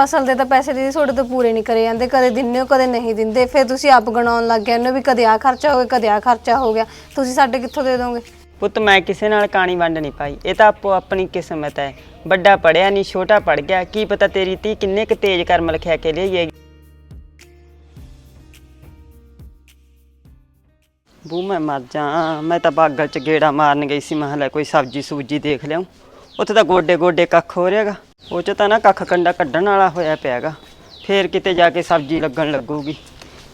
ਫਸਲ ਦੇ ਤਾਂ ਪੈਸੇ ਦੀਦੀ ਤੁਹਾਡੇ ਤੋਂ ਪੂਰੇ ਨਹੀਂ ਕਰੇ ਜਾਂਦੇ, ਕਦੇ ਦਿੰਦੇ ਹੋ, ਕਦੇ ਨਹੀਂ ਦਿੰਦੇ, ਫਿਰ ਤੁਸੀਂ ਆਪ ਗਣਾਉਣ ਲੱਗ ਗਏ, ਇਹਨੂੰ ਵੀ ਕਦੇ ਆ ਖਰਚਾ ਹੋ ਗਿਆ, ਕਦੇ ਆ ਖਰਚਾ ਹੋ ਗਿਆ, ਤੁਸੀਂ ਸਾਡੇ ਕਿੱਥੋਂ ਦੇ ਦੋਗੇ? ਪੁੱਤ ਮੈਂ ਕਿਸੇ ਨਾਲ ਕਾਣੀ ਵੰਡ ਨਹੀਂ ਪਾਈ, ਇਹ ਤਾਂ ਆਪੋ ਆਪਣੀ ਕਿਸਮਤ ਹੈ, ਵੱਡਾ ਪੜਿਆ ਨਹੀਂ, ਛੋਟਾ ਪੜ ਗਿਆ, ਕੀ ਪਤਾ ਤੇਰੀ ਧੀ ਕਿੰਨੇ ਕੁ ਤੇਜ਼ ਕਰਮ ਲਿਖਿਆ ਕੇ ਲਿਆਈਏ ਬੂ, ਮੈਂ ਮਰ ਜਾ ਮੈਂ ਤਾਂ ਬਾਗਲ ਚ ਗੇੜਾ ਮਾਰਨ ਗਈ ਸੀ, ਮੈਂ ਲੈ ਕੋਈ ਸਬਜੀ ਸੂਜੀ ਦੇਖ ਲਿਆਉਂ ਉੱਥੇ ਤਾਂ ਗੋਡੇ ਗੋਡੇ ਕੱਖ ਹੋ ਰਿਹਾਗਾ। ਉਹ ਚ ਤਾਂ ਨਾ ਕੱਖ ਕੰਡਾ ਕੱਢਣ ਵਾਲਾ ਹੋਇਆ ਪਿਆਗਾ। ਫੇਰ ਕਿਤੇ ਜਾ ਕੇ ਸਬਜੀ ਲੱਗਣ ਲੱਗੂਗੀ।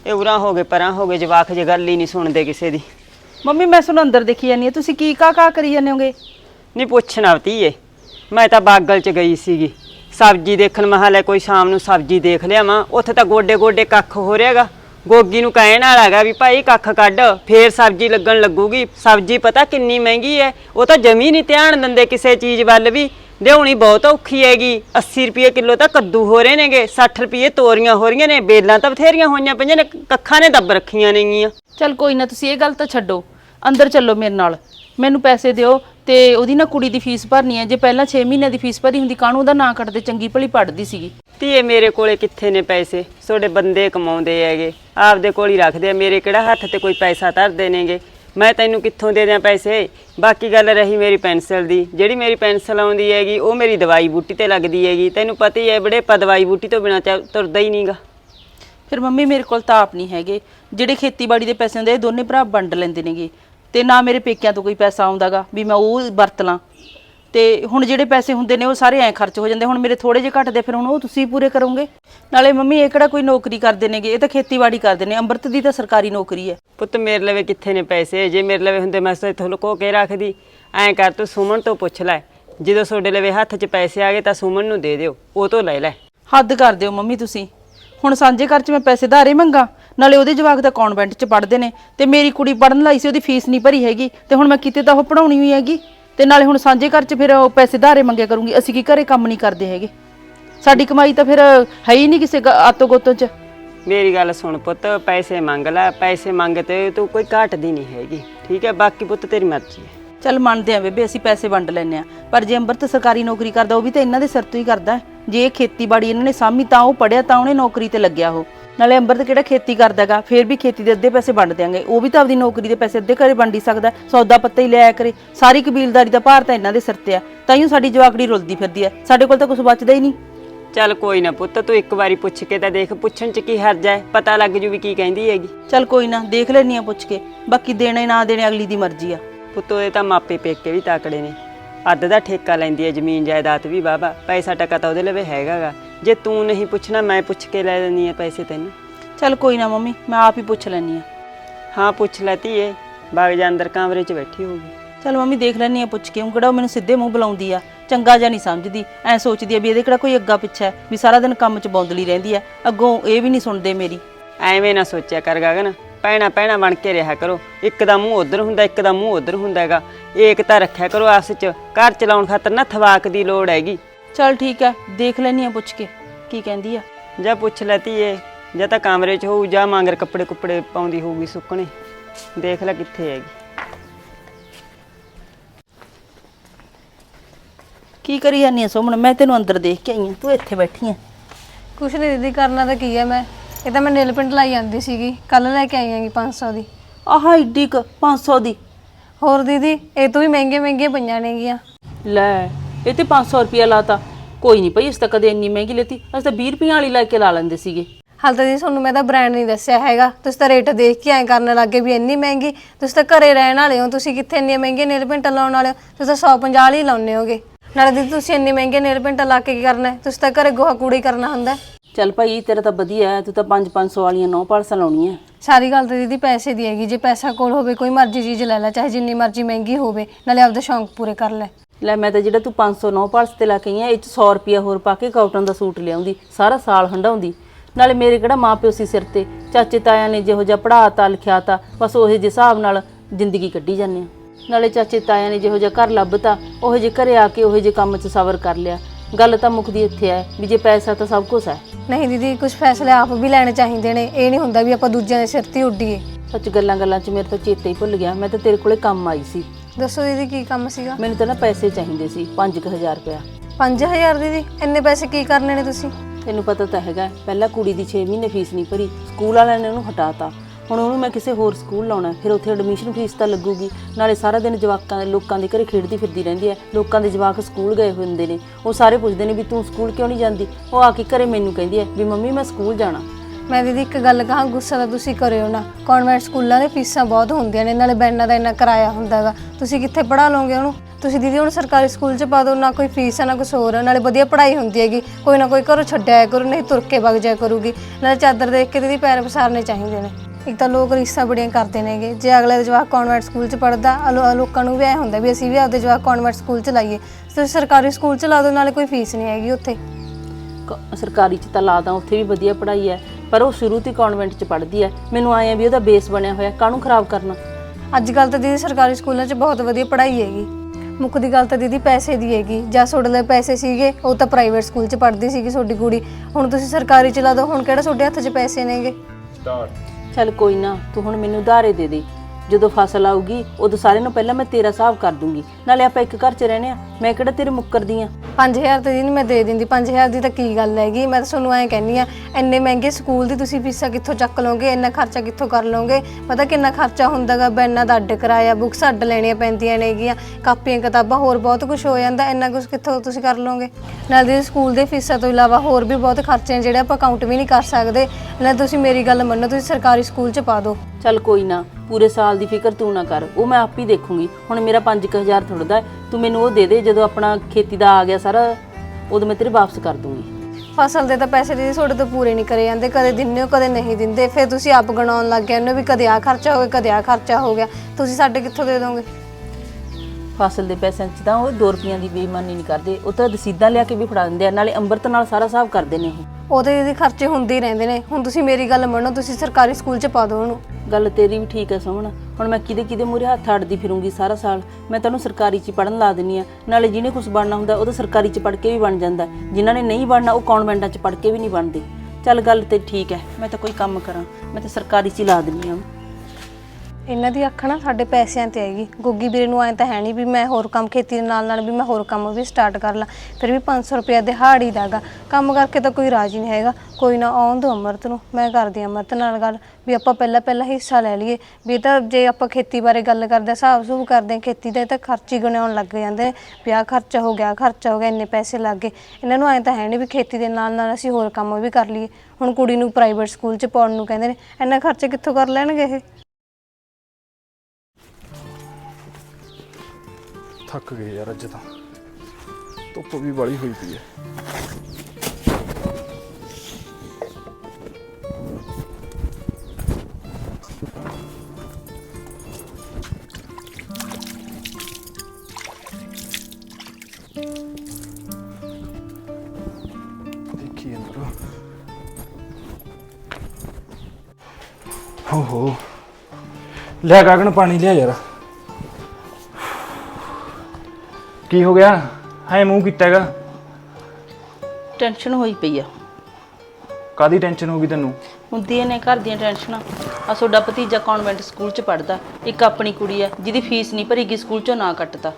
ਇਹ ਉਰਾਂ ਹੋ ਗਏ ਪਰਾਂ ਹੋ ਗਏ ਜਵਾਕ ਜੇ ਗੱਲ ਹੀ ਨਹੀਂ ਸੁਣਦੇ ਕਿਸੇ ਦੀ। ਮੰਮੀ ਮੈਂ ਸੁਣ ਅੰਦਰ ਦੇਖੀ ਜਾਨੀ ਆ ਤੁਸੀਂ ਕੀ ਕਾ ਕਾ ਕਰੀ ਜਾਂਦੇ ਹੋਗੇ? ਨਹੀਂ ਪੁੱਛਣਾ ਧੀਏ। ਮੈਂ ਤਾਂ ਬਾਗਲ ਚ ਗਈ ਸੀਗੀ। ਸਬਜ਼ੀ ਦੇਖਣ ਮਹਾਂ ਲੈ ਕੋਈ ਸ਼ਾਮ ਨੂੰ ਸਬਜ਼ੀ ਦੇਖ ਲਿਆਵਾਂ। ਉੱਥੇ ਤਾਂ ਗੋਡੇ ਗੋਡੇ ਕੱਖ ਹੋ ਰਿਹਾਗਾ। ਗੋਗੀ ਨੂੰ ਕਹਿਣ ਵਾਲਾ ਹੈਗਾ ਵੀ ਭਾਈ ਕੱਖ ਕੱਢ। ਫੇਰ ਸਬਜ਼ੀ ਲੱਗਣ ਲੱਗੂਗੀ। ਸਬਜ਼ੀ ਪਤਾ ਕਿੰਨੀ ਮਹਿੰਗੀ ਹੈ। ਉਹ ਤਾਂ ਜਮੀ ਨਹੀਂ ਧਿਆਨ ਦਿੰਦੇ ਕਿਸੇ ਚੀਜ਼ ਵੱਲ ਵੀ। ਲਿਆਉਣੀ ਬਹੁਤ ਔਖੀ ਹੈਗੀ। 80 ਰੁਪਏ ਕਿਲੋ ਤਾਂ ਕੱਦੂ ਹੋ ਰਹੇ ਨੇਗੇ 60 ਰੁਪਏ ਤੋਰੀਆਂ ਹੋ ਰਹੀਆਂ ਨੇ ਬੇਲਾਂ ਤਾਂ ਬਥੇਰੀਆਂ ਹੋਈਆਂ ਪਈਆਂ ਨੇ ਕੱਖਾਂ ਨੇ ਦੱਬ ਰੱਖੀਆਂ ਨੇਗੀਆਂ। ਚਲ ਕੋਈ ਨਾ ਤੁਸੀਂ ਇਹ ਗੱਲ ਤਾਂ ਛੱਡੋ। ਅੰਦਰ ਚੱਲੋ ਮੇਰੇ ਨਾਲ। ਮੈਨੂੰ ਪੈਸੇ ਦਿਓ ਤੇ ਉਹਦੀ ਨਾ ਕੁੜੀ ਦੀ ਫੀਸ ਭਰਨੀ ਹੈ। ਜੇ ਪਹਿਲਾਂ 6 ਮਹੀਨਿਆਂ ਦੀ ਫੀਸ ਭਰੀ ਹੁੰਦੀ ਕਾਹਨੂੰ ਉਹਦਾ ਨਾਂ ਕੱਟਦੇ ਚੰਗੀ ਭਲੀ ਪੜਦੀ ਸੀਗੀ। ਧੀਏ ਮੇਰੇ ਕੋਲੇ ਕਿੱਥੇ ਨੇ ਪੈਸੇ? ਤੁਹਾਡੇ ਬੰਦੇ ਕਮਾਉਂਦੇ ਹੈਗੇ। ਆਪਦੇ ਕੋਲ ਹੀ ਰੱਖਦੇ ਆ। ਮੇਰੇ ਕਿਹੜਾ ਹੱਥ ਤੇ ਕੋਈ ਪੈਸਾ ਧਰਦੇ ਨੇਗੇ? ਮੈਂ ਤੈਨੂੰ ਕਿੱਥੋਂ ਦੇ ਦਿਆਂ ਪੈਸੇ? ਬਾਕੀ ਗੱਲ ਰਹੀ ਮੇਰੀ ਪੈਨਸਲ ਦੀ। ਜਿਹੜੀ ਮੇਰੀ ਪੈਨਸਲ ਆਉਂਦੀ ਹੈਗੀ, ਉਹ ਮੇਰੀ ਦਵਾਈ ਬੂਟੀ ਤੇ ਲੱਗਦੀ ਹੈਗੀ। ਤੈਨੂੰ ਪਤਾ ਹੀ ਹੈ ਬੜੇ ਪਾ ਦਵਾਈ ਬੂਟੀ ਤੋਂ ਬਿਨਾ ਤੁਰਦਾ ਹੀ ਨਹੀਂਗਾ। ਫਿਰ ਮੰਮੀ, ਮੇਰੇ ਕੋਲ ਤਾਂ ਆਪ ਨਹੀਂ ਹੈਗੇ। ਜਿਹੜੇ ਖੇਤੀਬਾੜੀ ਦੇ ਪੈਸੇ ਹੁੰਦੇ, ਇਹ ਦੋਨੇ ਭਰਾ ਵੰਡ ਲੈਂਦੇ ਨੇਗੇ। ਤੇ ਨਾ ਮੇਰੇ ਪੇਕਿਆਂ ਤੋਂ ਕੋਈ ਪੈਸਾ ਆਉਂਦਾਗਾ, ਵੀ ਮੈਂ ਉਹ ਵਰਤ ਲਾਂ। ਤੇ ਹੁਣ ਜਿਹੜੇ ਪੈਸੇ ਹੁੰਦੇ ਨੇ ਉਹ ਸਾਰੇ ਐਂ ਖਰਚ ਹੋ ਜਾਂਦੇ। ਹੁਣ ਮੇਰੇ ਥੋੜੇ ਜਿਹੇ ਘਟਦੇ ਫਿਰ ਹੁਣ ਉਹ ਤੁਸੀਂ ਪੂਰੇ ਕਰੋਗੇ। ਨਾਲੇ ਮੰਮੀ ਇਹ ਕਿਹੜਾ ਕੋਈ ਨੌਕਰੀ ਕਰਦੇ ਨੇਗੇ? ਇਹ ਤਾਂ ਖੇਤੀਬਾੜੀ ਕਰਦੇ ਨੇ। ਅੰਮ੍ਰਿਤ ਦੀ ਤਾਂ ਸਰਕਾਰੀ ਨੌਕਰੀ ਹੈ। ਪੁੱਤ ਮੇਰੇ ਲਵੇ ਕਿੱਥੇ ਨੇ ਪੈਸੇ? ਜੇ ਮੇਰੇ ਲਵੇ ਹੁੰਦੇ ਮੈਂ ਇੱਥੋਂ ਲੁਕੋ ਕੇ ਰੱਖਦੀ। ਐਂ ਕਰ ਤੂੰ ਸੁਮਨ ਤੋਂ ਪੁੱਛ ਲੈ। ਜਦੋਂ ਤੁਹਾਡੇ ਲਵੇ ਹੱਥ 'ਚ ਪੈਸੇ ਆ ਗਏ ਤਾਂ ਸੁਮਨ ਨੂੰ ਦੇ ਦਿਓ। ਉਹ ਤੋਂ ਲੈ ਲੈ। ਹੱਦ ਕਰ ਦਿਓ ਮੰਮੀ ਤੁਸੀਂ। ਹੁਣ ਸਾਂਝੇ ਘਰ 'ਚ ਮੈਂ ਪੈਸੇ ਧਾਰੇ ਮੰਗਾ। ਨਾਲੇ ਉਹਦੇ ਜਵਾਕ ਤਾਂ ਕਨਵੈਂਟ 'ਚ ਪੜ੍ਹਦੇ ਨੇ। ਤੇ ਮੇਰੀ ਕੁੜੀ ਪੜਨ ਲਈ ਸੀ ਉਹਦੀ ਫੀਸ ਨਹੀਂ ਭਰੀ ਹੈਗੀ। ਤੇ ਹੁਣ ਮੈਂ ਕਿਤੇ ਤਾਂ ਉਹ ਪੜਾਉਣੀ ਹੋਈ ਹੈਗੀ। ਤੇ ਨਾਲੇ ਹੁਣ ਸਾਂਝੇ ਘਰ 'ਚ ਫਿਰ ਉਹ ਪੈਸੇ ਧਾਰੇ ਮੰਗਿਆ ਕਰੂੰਗੀ। ਅਸੀਂ ਕੀ ਘਰੇ ਕੰਮ ਨਹੀਂ ਕਰਦੇ ਹੈਗੇ? ਸਾਡੀ ਕਮਾਈ ਤਾਂ ਫਿਰ ਹੈ ਹੀ ਨਹੀਂ ਕਿਸੇ ਆਤੋ ਗੋਤੋਂ 'ਚ। ਮੇਰੀ ਗੱਲ ਸੁਣ ਪੁੱਤ ਪੈਸੇ ਮੰਗ ਲੈ ਪੈਸੇ ਮੰਗ ਤੇ ਤੂੰ ਕੋਈ ਘਾਟਦੀ ਨਹੀਂ ਹੈਗੀ। ਠੀਕ ਹੈ ਬਾਕੀ ਪੁੱਤ ਤੇਰੀ ਮਰਜ਼ੀ ਹੈ। ਚੱਲ ਮੰਨਦੇ ਆ ਬੇਬੇ ਅਸੀਂ ਪੈਸੇ ਵੰਡ ਲੈਨੇ ਆ। ਪਰ ਜੇ ਅੰਮ੍ਰਿਤ ਸਰਕਾਰੀ ਨੌਕਰੀ ਕਰਦਾ ਉਹ ਵੀ ਤਾਂ ਇਹਨਾਂ ਦੇ ਸਿਰ ਤੋਂ ਹੀ ਕਰਦਾ। ਜੇ ਇਹ ਖੇਤੀਬਾੜੀ ਇਹਨਾਂ ਨੇ ਸਾਂਭੀ ਤਾਂ ਉਹ ਪੜਿਆ ਤਾਂ ਉਹਨੇ ਨੌਕਰੀ ਤੇ ਲੱਗਿਆ ਉਹ। ਨਾਲੇ ਅੰਮ੍ਰਿਤ ਕਿਹੜਾ ਖੇਤੀ ਕਰਦਾਗਾ ਫੇਰ ਵੀ ਖੇਤੀ ਦੇ ਅੱਧੇ ਪੈਸੇ ਵੰਡ ਦਿਆਂਗੇ। ਉਹ ਵੀ ਤਾਂ ਆਪਦੀ ਨੌਕਰੀ ਦੇ ਪੈਸੇ ਅੱਧੇ ਘਰੇ ਵੰਡ ਸਕਦਾ। ਸੌਦਾ ਪੱਤਾ ਹੀ ਲਿਆਇਆ ਕਰੇ। ਸਾਰੀ ਕਬੀਲਦਾਰੀ ਦਾ ਭਾਰ ਤਾਂ ਇਹਨਾਂ ਦੇ ਸਿਰ ਤੇ ਆ। ਤਾਂ ਹੀ ਸਾਡੀ ਜਵਾਕੜੀ ਰੁਲਦੀ ਫਿਰਦੀ ਆ। ਸਾਡੇ ਕੋਲ ਤਾਂ ਕੁਝ ਬਚਦਾ ਹੀ ਨਹੀਂ। ਚੱਲ ਕੋਈ ਨਾ ਪੁੱਤ ਤੂੰ ਇੱਕ ਵਾਰੀ ਪੁੱਛ ਕੇ ਤਾਂ ਦੇਖ ਪੁੱਛਣ ਚ ਕੀ ਹਰਜ ਹੈ? ਪਤਾ ਲੱਗ ਜੂ ਵੀ ਕੀ ਕਹਿੰਦੀ ਹੈਗੀ। ਚੱਲ ਕੋਈ ਨਾ ਦੇਖ ਲੈਣੀ ਆ ਪੁੱਛ ਕੇ। ਬਾਕੀ ਦੇਣੇ ਨਾ ਦੇਣੇ ਅਗਲੀ ਦੀ ਮਰਜ਼ੀ ਆ। ਪੁੱਤ ਉਹਦੇ ਤਾਂ ਮਾਪੇ ਪੇਕੇ ਵੀ ਤਾਕੜੇ ਨੇ। ਅੱਧ ਦਾ ਠੇਕਾ ਲੈਂਦੀ ਹੈ ਜ਼ਮੀਨ ਜਾਇਦਾਦ ਵੀ ਬਾਬਾ ਪੈਸਾ ਟਕਾ ਤਾਂ ਉਹਦੇ ਲਵੇ ਹੈਗਾਗਾ। ਜੇ ਤੂੰ ਨਹੀਂ ਪੁੱਛਣਾ ਮੈਂ ਪੁੱਛ ਕੇ ਲੈ ਲੈਣੀ ਹੈ ਪੈਸੇ ਤੈਨੂੰ। ਚੱਲ ਕੋਈ ਨਾ ਮੰਮੀ ਮੈਂ ਆਪ ਹੀ ਪੁੱਛ ਲੈਣੀ ਆ ਹਾਂ ਪੁੱਛ ਲੈ ਧੀਏ ਬਾਗ ਜਾ ਅੰਦਰ ਕਮਰੇ 'ਚ ਬੈਠੀ ਹੋਊਗੀ। ਚਲ ਮੰਮੀ ਦੇਖ ਲੈਣੀ ਆ ਪੁੱਛ ਕੇ ਉਹ ਕਿਹੜਾ ਉਹ ਮੈਨੂੰ ਸਿੱਧੇ ਮੂੰਹ ਬੁਲਾਉਂਦੀ ਆ ਚੰਗਾ ਜਾਂ ਨਹੀਂ ਸਮਝਦੀ ਐ ਸੋਚਦੀ ਆ ਵੀ ਇਹਦੇ ਕਿਹੜਾ ਕੋਈ ਅੱਗਾ ਪਿੱਛਾ ਹੈ ਵੀ ਸਾਰਾ ਦਿਨ ਕੰਮ 'ਚ ਬੌਂਦਲੀ ਰਹਿੰਦੀ ਆ ਅੱਗੋਂ ਇਹ ਵੀ ਨਹੀਂ ਸੁਣਦੇ ਮੇਰੀ। ਐਵੇਂ ਨਾ ਸੋਚਿਆ ਕਰ ਗਗਨ ਪੈਣਾ ਪੈਣਾ ਬਣ ਕੇ ਰਿਹਾ ਕਰੋ ਇੱਕ ਦਾ ਮੂੰਹ ਉਧਰ ਹੁੰਦਾ ਇੱਕ ਦਾ ਮੂੰਹ ਉਧਰ ਹੁੰਦਾ ਹੈਗਾ ਏਕਤਾ ਰੱਖਿਆ ਕਰੋ ਆਪਸ 'ਚ ਘਰ ਚਲਾਉਣ ਖਾਤਰ ਨਾ ਥਵਾਕ ਦੀ ਲੋੜ ਹੈਗੀ। ਚਲ ਠੀਕ ਆ ਦੇਖ ਲੈਣੀ ਆ ਪੁੱਛ ਕੇ ਕੀ ਕਹਿੰਦੀ ਆ। ਜਾਂ ਪੁੱਛ ਲੈ ਧੀਏ ਜਾਂ ਤਾਂ ਕਮਰੇ 'ਚ ਹੋਊ ਜਾਂ ਮਾਂਗਰ ਕੱਪੜੇ ਕੁੱਪੜੇ ਪਾਉਂਦੀ ਹੋਊਗੀ ਸੁੱਕਣੇ। ਦੇਖ ਲੈ ਕਿੱਥੇ ਹੈਗੀ। ਕੀ ਕਰੀ ਜਾਨੀ ਆ ਸੋਮਣ? ਮੈਂ ਤੈਨੂੰ ਅੰਦਰ ਦੇਖ ਕੇ ਆਈ ਆ ਤੂੰ ਇੱਥੇ ਬੈਠੀ ਆ। ਕੁਛ ਨਹੀਂ ਦੀਦੀ ਕਰਨਾ ਤਾਂ ਕੀ ਹੈ ਮੈਂ। ਇਹ ਤਾਂ ਮੈਂ ਨੇਲ ਪਿੰਟ ਲਾਈ ਜਾਂਦੀ ਸੀਗੀ ਕੱਲ ਲੈ ਕੇ ਆਈ ਆਂਗੀ 500 ਦੀ। ਆਹ ਏਡੀ ਕ 500 ਦੀ। ਹੋਰ ਦੀਦੀ ਇਹ ਤੋਂ ਵੀ ਮਹਿੰਗੇ ਮਹਿੰਗੇ ਪਈਆਂ ਨੇਗੀਆਂ। ਲੈ ਇਹ ਤੇ 500 ਰੁਪਿਆ ਲਾਤਾ। ਕੋਈ ਨਹੀਂ ਭਈ ਇਸ ਤਾਂ ਕਦੇ ਇੰਨੀ ਮਹਿੰਗੀ ਲੈਤੀ। ਅਸੀਂ ਤਾਂ 20 ਰੁਪਈਆਂ ਵਾਲੀ ਲੈ ਕੇ ਲਾ ਲੈਂਦੇ ਸੀਗੇ। ਹਾਲ ਤਾਂ ਜੀ ਤੁਹਾਨੂੰ ਮੈਂ ਤਾਂ ਬ੍ਰਾਂਡ ਨਹੀਂ ਦੱਸਿਆ ਹੈਗਾ। ਤੁਸੀਂ ਤਾਂ ਰੇਟ ਦੇਖ ਕੇ ਐਂ ਕਰਨ ਲੱਗੇ ਵੀ ਇੰਨੀ ਮਹਿੰਗੀ। ਤੁਸੀਂ ਤਾਂ ਘਰੇ ਰਹਿਣ ਵਾਲੇ ਹੋ ਤੁਸੀਂ ਕਿੱਥੇ ਇੰਨੀਆਂ ਮਹਿੰਗੀਆਂ ਨੇਲ ਪਿੰਟਾਂ ਲਾਉਣ ਵਾਲੇ ਹੋ? ਤੁਸੀਂ ਤਾਂ 150 ਵਾਲੀ ਲਾਉਂਦੇ ਹੋਗੇ। ਨਾਲੇ ਦੀਦੀ ਤੁਸੀਂ ਇੰਨੇ ਮਹਿੰਗੇ ਨੇਲ ਪਿੰਟਾਂ ਲਾ ਕੇ ਕੀ ਕਰਨਾ ਹੈ? ਤੁਸੀਂ ਤਾਂ ਘਰੇ ਗੋਹਾ ਕੂੜਾ ਹੀ ਕਰਨਾ ਹੁੰਦਾ ਹੈ। ਚੱਲ ਭਾਈ ਤੇਰਾ ਤਾਂ ਵਧੀਆ ਹੈ। ਤੂੰ ਤਾਂ 5-500 ਵਾਲੀਆਂ ਨੌ ਪਾਲਸਾਂ ਲਾਉਣੀਆਂ। ਸਾਰੀ ਗੱਲ ਤਾਂ ਦੀਦੀ ਪੈਸੇ ਦੀ ਹੈਗੀ। ਜੇ ਪੈਸਾ ਕੋਲ ਹੋਵੇ ਕੋਈ ਮਰਜ਼ੀ ਚੀਜ਼ ਲੈ ਲੈ ਚਾਹੇ ਜਿੰਨੀ ਮਰਜ਼ੀ ਮਹਿੰਗੀ ਹੋਵੇ। ਨਾਲੇ ਆਪਦੇ ਸ਼ੌਂਕ ਪੂਰੇ ਕਰ ਲੈ। ਲੈ ਮੈਂ ਤਾਂ ਜਿਹੜਾ ਤੂੰ 500 ਨੌ ਪਾਲਸ ਤੇ ਲਾ ਕੇ ਆਈ ਆ ਇਹ ਚ 100 ਰੁਪਿਆ ਹੋਰ ਪਾ ਕੇ ਕਾਟਨ ਦਾ ਸੂਟ ਲਿਆਉਂਦੀ ਸਾਰਾ ਸਾਲ ਹੰਡਾਉਂਦੀ ਨਾਲੇ ਮੇਰੇ ਕਿਹੜਾ ਮਾਂ ਪਿਓ ਸੀ ਸਿਰ ਤੇ ਚਾਚੇ ਤਾਇਆਂ ਨੇ ਜਿਹੋ ਜਿਹਾ ਪੜਾਤਾ ਲਿਖਿਆਤਾ ਬਸ ਉਹੇ ਜਿਹੇ ਹਿਸਾਬ ਨਾਲ ਜ਼ਿੰਦਗੀ ਕੱਢੀ ਜਾਂਦੇ ਆ। ਨਾਲੇ ਚਾਚੇ ਤਾਇਆਂ ਨੇ ਜਿਹੋ ਜਿਹਾ ਘਰ ਲੱਭਤਾ ਉਹੇ ਜਿਹੇ ਘਰੇ ਆ ਕੇ ਉਹੇ ਜਿਹੇ ਕੰਮ 'ਚ ਸਬਰ ਕਰ ਲਿਆ। ਗੱਲ ਤਾਂ ਮੁੱਕਦੀ ਇੱਥੇ ਹੈ ਵੀ ਜੇ ਪੈਸਾ ਤਾਂ ਸਭ ਕੁਝ ਹੈ ਨਹੀਂ ਦੀਦੀ ਕੁਝ ਫੈਸਲੇ ਆਪ ਵੀ ਲੈਣੇ ਚਾਹੀਦੇ ਨੇ ਇਹ ਨਹੀਂ ਹੁੰਦਾ ਵੀ ਆਪਾਂ ਦੂਜਿਆਂ ਦੇ ਸਿਰ ਤੇ ਹੀ ਉੱਡੀਏ। ਸੱਚ ਗੱਲਾਂ ਗੱਲਾਂ 'ਚ ਮੇਰੇ ਤਾਂ ਚੇਤੇ ਹੀ ਭੁੱਲ ਗਿਆ ਮੈਂ ਤਾਂ ਤੇਰੇ ਕੋਲੇ ਕੰਮ ਆਈ ਸੀ। ਦੱਸੋ ਦੀਦੀ ਕੀ ਕੰਮ ਸੀਗਾ? ਮੈਨੂੰ ਤਾਂ ਨਾ ਪੈਸੇ ਚਾਹੀਦੇ ਸੀ 5000 ਰੁਪਇਆ। 5000 ਦੀਦੀ? ਇੰਨੇ ਪੈਸੇ ਕੀ ਕਰਨੇ ਨੇ ਤੁਸੀਂ? ਤੈਨੂੰ ਪਤਾ ਤਾਂ ਹੈਗਾ ਪਹਿਲਾਂ ਕੁੜੀ ਦੀ 6 ਮਹੀਨੇ ਫੀਸ ਨਹੀਂ ਭਰੀ ਸਕੂਲ ਵਾਲਿਆਂ ਨੇ ਉਹਨੂੰ ਹਟਾਤਾ। ਹੁਣ ਉਹਨੂੰ ਮੈਂ ਕਿਸੇ ਹੋਰ ਸਕੂਲ ਲਾਉਣਾ ਫਿਰ ਉੱਥੇ ਐਡਮਿਸ਼ਨ ਫੀਸ ਤਾਂ ਲੱਗੂਗੀ। ਨਾਲੇ ਸਾਰਾ ਦਿਨ ਜਵਾਕਾਂ ਦੇ ਲੋਕਾਂ ਦੇ ਘਰੇ ਖੇਡਦੀ ਫਿਰਦੀ ਰਹਿੰਦੀ ਹੈ। ਲੋਕਾਂ ਦੇ ਜਵਾਕ ਸਕੂਲ ਗਏ ਹੁੰਦੇ ਨੇ। ਉਹ ਸਾਰੇ ਪੁੱਛਦੇ ਨੇ ਵੀ ਤੂੰ ਸਕੂਲ ਕਿਉਂ ਨਹੀਂ ਜਾਂਦੀ? ਉਹ ਆ ਕੇ ਘਰੇ ਮੈਨੂੰ ਕਹਿੰਦੀ ਹੈ ਵੀ ਮੰਮੀ ਮੈਂ ਸਕੂਲ ਜਾਣਾ। ਮੈਂ ਦੀਦੀ ਇੱਕ ਗੱਲ ਕਹਾਂ ਗੁੱਸਾ ਤਾਂ ਤੁਸੀਂ ਕਰਿਓ ਨਾ। ਕਨਵੈਂਟ ਸਕੂਲਾਂ ਦੇ ਫੀਸਾਂ ਬਹੁਤ ਹੁੰਦੀਆਂ ਨੇ ਨਾਲੇ ਬੈਨਾਂ ਦਾ ਇੰਨਾ ਕਿਰਾਇਆ ਹੁੰਦਾਗਾ ਤੁਸੀਂ ਕਿੱਥੇ ਪੜਾ ਲਓਗੇ ਉਹਨੂੰ? ਤੁਸੀਂ ਦੀਦੀ ਹੁਣ ਸਰਕਾਰੀ ਸਕੂਲ 'ਚ ਪਾ ਦਿਓ ਨਾ ਕੋਈ ਫੀਸ ਆ ਨਾ ਕੁਛ ਹੋਰ ਆ, ਨਾਲੇ ਵਧੀਆ ਪੜ੍ਹਾਈ ਹੁੰਦੀ ਹੈਗੀ। ਕੋਈ ਨਾ ਕੋਈ ਘਰੋਂ ਛੱਡਿਆ ਕਰੂ ਨਹੀਂ ਤੁਰ ਕੇ ਵਗ ਜਾਇਆ ਕਰੂਗੀ। ਨਾਲੇ ਚਾਦਰ ਦੇਖ ਕੇ ਦੀਦੀ ਪੈਰ ਪਸਾਰਨੇ ਚਾਹੀਦੇ ਨੇ। ਇੱਕ ਤਾਂ ਲੋਕ ਰੀਸਾਂ ਬੜੀਆਂ ਕਰਦੇ ਨੇਗੇ। ਜੇ ਅਗਲੇ ਦਾ ਜਵਾਕ ਕਨਵੈਂਟ ਸਕੂਲ 'ਚ ਪੜਦਾ ਲੋਕਾਂ ਨੂੰ ਵੀ ਐ ਹੁੰਦਾ ਵੀ ਅਸੀਂ ਵੀ ਆਪਦੇ ਜਵਾਕ ਕਨਵੈਂਟ ਸਕੂਲ 'ਚ ਲਾਈਏ। ਤੁਸੀਂ ਸਰਕਾਰੀ ਸਕੂਲ 'ਚ ਲਾ ਦਿਓ ਨਾਲੇ ਕੋਈ ਫੀਸ ਨਹੀਂ ਹੈਗੀ ਉੱਥੇ। ਕ- ਸਰਕਾਰੀ ਚ ਤਾਂ ਲਾਦਾ ਉੱਥੇ ਵੀ ਵਧੀਆ ਪੜ੍ਹਾਈ ਹੈ। ਪਰ ਉਹ ਸ਼ੁਰੂ ਤੋਂ ਕਨਵੈਂਟ ਚ ਪੜ੍ਹਦੀ ਹੈ। ਮੈਨੂੰ ਆਏ ਆ ਵੀ ਉਹਦਾ ਬੇਸ ਬਣਿਆ ਹੋਇਆ ਕਾਹਨੂੰ ਖਰਾਬ ਕਰਨਾ? ਅੱਜ ਕੱਲ ਤਾਂ ਦੀਦੀ ਸਰਕਾਰੀ ਸਕੂਲਾਂ 'ਚ ਬਹੁਤ ਵਧੀਆ ਪੜ੍ਹਾਈ ਹੈਗੀ। ਮੁੱਖ ਦੀ ਗੱਲ ਤਾਂ ਦੀਦੀ ਪੈਸੇ ਦੀ ਹੈਗੀ। ਜਾਂ ਤੁਹਾਡੇ ਲਈ ਪੈਸੇ ਸੀਗੇ ਉਹ ਤਾਂ ਪ੍ਰਾਈਵੇਟ ਸਕੂਲ 'ਚ ਪੜ੍ਹਦੀ ਸੀਗੀ ਤੁਹਾਡੀ ਕੁੜੀ। ਹੁਣ ਤੁਸੀਂ ਸਰਕਾਰੀ 'ਚ ਲਾ ਦਿਓ ਹੁਣ ਕਿਹੜਾ ਤੁਹਾਡੇ ਹੱਥ 'ਚ ਪੈਸੇ ਨੇਗੇ? ਚੱਲ ਕੋਈ ਨਾ ਤੂੰ ਹੁਣ ਮੈਨੂੰ ਉਧਾਰੇ ਦੇ ਦੇ। ਜਦੋਂ ਫਸਲ ਆਊਗੀ ਉਦੋਂ ਸਾਰਿਆਂ ਨੂੰ ਪਹਿਲਾਂ ਮੈਂ ਤੇਰਾ ਹਿਸਾਬ ਕਰ ਦੂੰਗੀ। ਨਾਲੇ ਆਪਾਂ ਇੱਕ ਘਰ 'ਚ ਰਹਿੰਦੇ ਆ ਮੈਂ ਕਿਹੜਾ ਤੇਰੇ ਮੁੱਕਰਦੀ ਆ 5000 ਤੇ ਦੀਦੀ ਮੈਂ ਦੇ ਦਿੰਦੀ 5000 ਦੀ ਤਾਂ ਕੀ ਗੱਲ ਹੈਗੀ? ਮੈਂ ਤਾਂ ਤੁਹਾਨੂੰ ਐਂ ਕਹਿੰਨੀ ਆ ਇੰਨੇ ਮਹਿੰਗੇ ਸਕੂਲ ਦੀ ਤੁਸੀਂ ਫੀਸਾਂ ਕਿੱਥੋਂ ਚੱਕ ਲਓਗੇ? ਇੰਨਾ ਖਰਚਾ ਕਿੱਥੋਂ ਕਰ ਲਓਗੇ? ਪਤਾ ਕਿੰਨਾ ਖਰਚਾ ਹੁੰਦਾਗਾ ਬੈਨਾਂ ਦਾ ਅੱਡ ਕਿਰਾਇਆ ਬੁੱਕਸ ਅੱਡ ਲੈਣੀਆਂ ਪੈਂਦੀਆਂ ਨੇਗੀਆਂ ਕਾਪੀਆਂ ਕਿਤਾਬਾਂ ਹੋਰ ਬਹੁਤ ਕੁਝ ਹੋ ਜਾਂਦਾ ਇੰਨਾ ਕੁਝ ਕਿੱਥੋਂ ਤੁਸੀਂ ਕਰ ਲਓਗੇ? ਨਾਲ ਦੀ ਸਕੂਲ ਦੇ ਫੀਸਾਂ ਤੋਂ ਇਲਾਵਾ ਹੋਰ ਵੀ ਬਹੁਤ ਖਰਚੇ ਨੇ ਜਿਹੜੇ ਆਪਾਂ ਕਾਊਂਟ ਵੀ ਨਹੀਂ ਕਰ ਸਕਦੇ। ਨਾਲ ਤੁਸੀਂ ਮੇਰੀ ਗੱਲ ਮੰਨੋ ਤੁਸੀਂ ਸਰਕਾਰੀ ਸਕੂਲ 'ਚ ਪਾ ਦਿਓ। ਚੱਲ ਕੋਈ ਨਾ ਪੂਰੇ ਸਾਲ ਦੀ ਫਿਕਰ ਤੂੰ ਨਾ ਕਰ। ਉਹ ਮੈਂ ਆਪ ਹੀ ਦੇਖੂੰਗੀ। ਹੁਣ ਮੇਰਾ 5000 ਥੋੜਦਾ ਤੂੰ ਮੈਨੂੰ ਉਹ ਦੇ ਦੇ, ਜਦੋਂ ਆਪਣਾ ਖੇਤੀ ਦਾ ਆ ਗਿਆ ਸਾਰਾ, ਉਦੋਂ ਮੈਂ ਤੇਰੇ ਵਾਪਸ ਕਰ ਦੂੰਗੀ। ਫਸਲ ਦੇ ਤਾਂ ਪੈਸੇ ਦੀ ਤੁਹਾਡੇ ਤੋਂ ਪੂਰੇ ਨਹੀਂ ਕਰੇ ਜਾਂਦੇ। ਕਦੇ ਦਿੰਦੇ ਹੋ, ਕਦੇ ਨਹੀਂ ਦਿੰਦੇ। ਫਿਰ ਤੁਸੀਂ ਆਪ ਗਣਾਉਣ ਲੱਗ ਗਏ। ਉਹਨੂੰ ਵੀ ਕਦੇ ਆ ਖਰਚਾ ਹੋ ਗਿਆ, ਕਦੇ ਆ ਖਰਚਾ ਹੋ ਗਿਆ। ਤੁਸੀਂ ਸਾਡੇ ਕਿੱਥੋਂ ਦੇ ਦੋਗੇ? ਫਸਲ ਦੇ ਪੈਸਿਆਂ 'ਚ ਤਾਂ ਉਹ 2 ਰੁਪਈਆਂ ਦੀ ਬੇਈਮਾਨੀ ਨਹੀਂ ਕਰਦੇ। ਉਹ ਤਾਂ ਰਸੀਦਾਂ ਲਿਆ ਕੇ ਵੀ ਫੜਾ ਦਿੰਦੇ ਆ ਨਾਲੇ ਅੰਮ੍ਰਿਤ ਨਾਲ ਸਾਰਾ ਹਿਸਾਬ ਕਰਦੇ ਨੇ ਉਹ ਉਹਦੇ ਇਹਦੇ ਖਰਚੇ ਹੁੰਦੇ ਹੀ ਰਹਿੰਦੇ ਨੇ। ਹੁਣ ਤੁਸੀਂ ਮੇਰੀ ਗੱਲ ਮੰਨੋ ਤੁਸੀਂ ਸਰਕਾਰੀ ਸਕੂਲ 'ਚ ਪਾ ਦਿਓ ਉਹਨੂੰ। ਗੱਲ ਤੇਰੀ ਵੀ ਠੀਕ ਹੈ ਸੁਮਨ ਹੁਣ ਮੈਂ ਕਿਹਦੇ ਕਿਹਦੇ ਮੂਰੇ ਹੱਥ ਅੜਦੀ ਫਿਰੂੰਗੀ ਸਾਰਾ ਸਾਲ? ਮੈਂ ਤੈਨੂੰ ਸਰਕਾਰੀ 'ਚ ਪੜਨ ਲਾ ਦਿੰਨੀ ਆ। ਨਾਲੇ ਜਿਹਨੇ ਕੁਝ ਬਣਨਾ ਹੁੰਦਾ ਉਹ ਤਾਂ ਸਰਕਾਰੀ 'ਚ ਪੜ ਕੇ ਵੀ ਬਣ ਜਾਂਦਾ। ਜਿਨ੍ਹਾਂ ਨੇ ਨਹੀਂ ਬਣਨਾ ਉਹ ਕਨਵੈਂਟਾਂ 'ਚ ਪੜ ਕੇ ਵੀ ਨਹੀਂ ਬਣਦੇ। ਚੱਲ ਗੱਲ ਤੇ ਠੀਕ ਹੈ ਮੈਂ ਤਾਂ ਕੋਈ ਕੰਮ ਕਰਾਂ। ਮੈਂ ਤਾਂ ਸਰਕਾਰੀ 'ਚ ਹੀ ਲਾ ਦਿੰਨੀ ਆ ਇਹਨਾਂ ਦੀ ਅੱਖ ਨਾ ਸਾਡੇ ਪੈਸਿਆਂ ਤੇ ਆਏਗੀ। ਗੁੱਗੀ ਵੀਰੇ ਨੂੰ ਐਂ ਤਾਂ ਹੈ ਨਹੀਂ ਵੀ ਮੈਂ ਹੋਰ ਕੰਮ ਖੇਤੀ ਦੇ ਨਾਲ ਨਾਲ ਵੀ ਮੈਂ ਹੋਰ ਕੰਮ ਵੀ ਸਟਾਰਟ ਕਰ ਲਾਂ। ਫਿਰ ਵੀ 500 ਰੁਪਏ ਦਿਹਾੜੀ ਦਾਗਾ ਕੰਮ ਕਰਕੇ ਤਾਂ ਕੋਈ ਰਾਜੀ ਨਹੀਂ ਹੈਗਾ। ਕੋਈ ਨਾ ਆਉਣ ਦੋ ਅਮਰਤ ਨੂੰ। ਮੈਂ ਕਰਦੀ ਹਾਂ ਅਮਰਤ ਨਾਲ ਗੱਲ ਵੀ ਆਪਾਂ ਪਹਿਲਾਂ ਪਹਿਲਾਂ ਹਿੱਸਾ ਲੈ ਲਈਏ। ਵੀ ਇਹ ਤਾਂ ਜੇ ਆਪਾਂ ਖੇਤੀ ਬਾਰੇ ਗੱਲ ਕਰਦੇ ਹਾਂ, ਹਿਸਾਬ ਸੂਬ ਕਰਦੇ ਹਾਂ ਖੇਤੀ ਦੇ ਤਾਂ ਖਰਚ ਹੀ ਗਣਾਉਣ ਲੱਗ ਜਾਂਦੇ ਨੇ। ਵੀ ਆਹ ਖਰਚਾ ਹੋ ਗਿਆ ਆਹ ਖਰਚਾ ਹੋ ਗਿਆ ਇੰਨੇ ਪੈਸੇ ਲੱਗ ਗਏ। ਇਹਨਾਂ ਨੂੰ ਐਂ ਤਾਂ ਹੈ ਨਹੀਂ ਵੀ ਖੇਤੀ ਦੇ ਨਾਲ ਨਾਲ ਅਸੀਂ ਹੋਰ ਕੰਮ ਵੀ ਕਰ ਲਈਏ। ਹੁਣ ਕੁੜੀ ਨੂੰ ਪ੍ਰਾਈਵੇਟ ਸਕੂਲ 'ਚ ਪਾਉਣ ਨੂੰ ਕਹਿੰਦੇ ਨੇ ਇੰਨਾ ਖਰਚਾ ਕਿੱਥੋਂ ਕਰ ਲੈਣਗੇ ਇਹ? ਥੱਕ ਗਏ ਯਾਰ ਅੱਜ ਤਾਂ। ਧੁੱਪ ਵੀ ਬੜੀ ਹੋਈ ਪਈ ਹੈ। ਦੇਖੀ ਹੋ ਹੋ। ਲੈ ਗਗਨ, ਪਾਣੀ ਲਿਆ ਯਾਰ। ਕੀ ਹੋ ਗਿਆ? ਹੈ ਮੂੰਹ ਕੀਤਾ ਹੈਗਾ। ਟੈਨਸ਼ਨ ਹੋਈ ਪਈ ਆ। ਕਾਦੀ ਟੈਨਸ਼ਨ ਹੋ ਗਈ ਤੈਨੂੰ? ਹੁੰਦੀਆਂ ਨੇ ਘਰ ਦੀਆਂ ਟੈਨਸ਼ਨਾਂ ਆ ਤੁਹਾਡਾ ਭਤੀਜਾ ਕਨਵੈਂਟ ਸਕੂਲ 'ਚ ਪੜਦਾ ਇੱਕ ਆਪਣੀ ਕੁੜੀ ਆ ਜਿਹਦੀ ਫੀਸ ਨਹੀਂ ਭਰੀਗੀ ਸਕੂਲ 'ਚੋਂ ਨਾ ਕੱਟਤਾ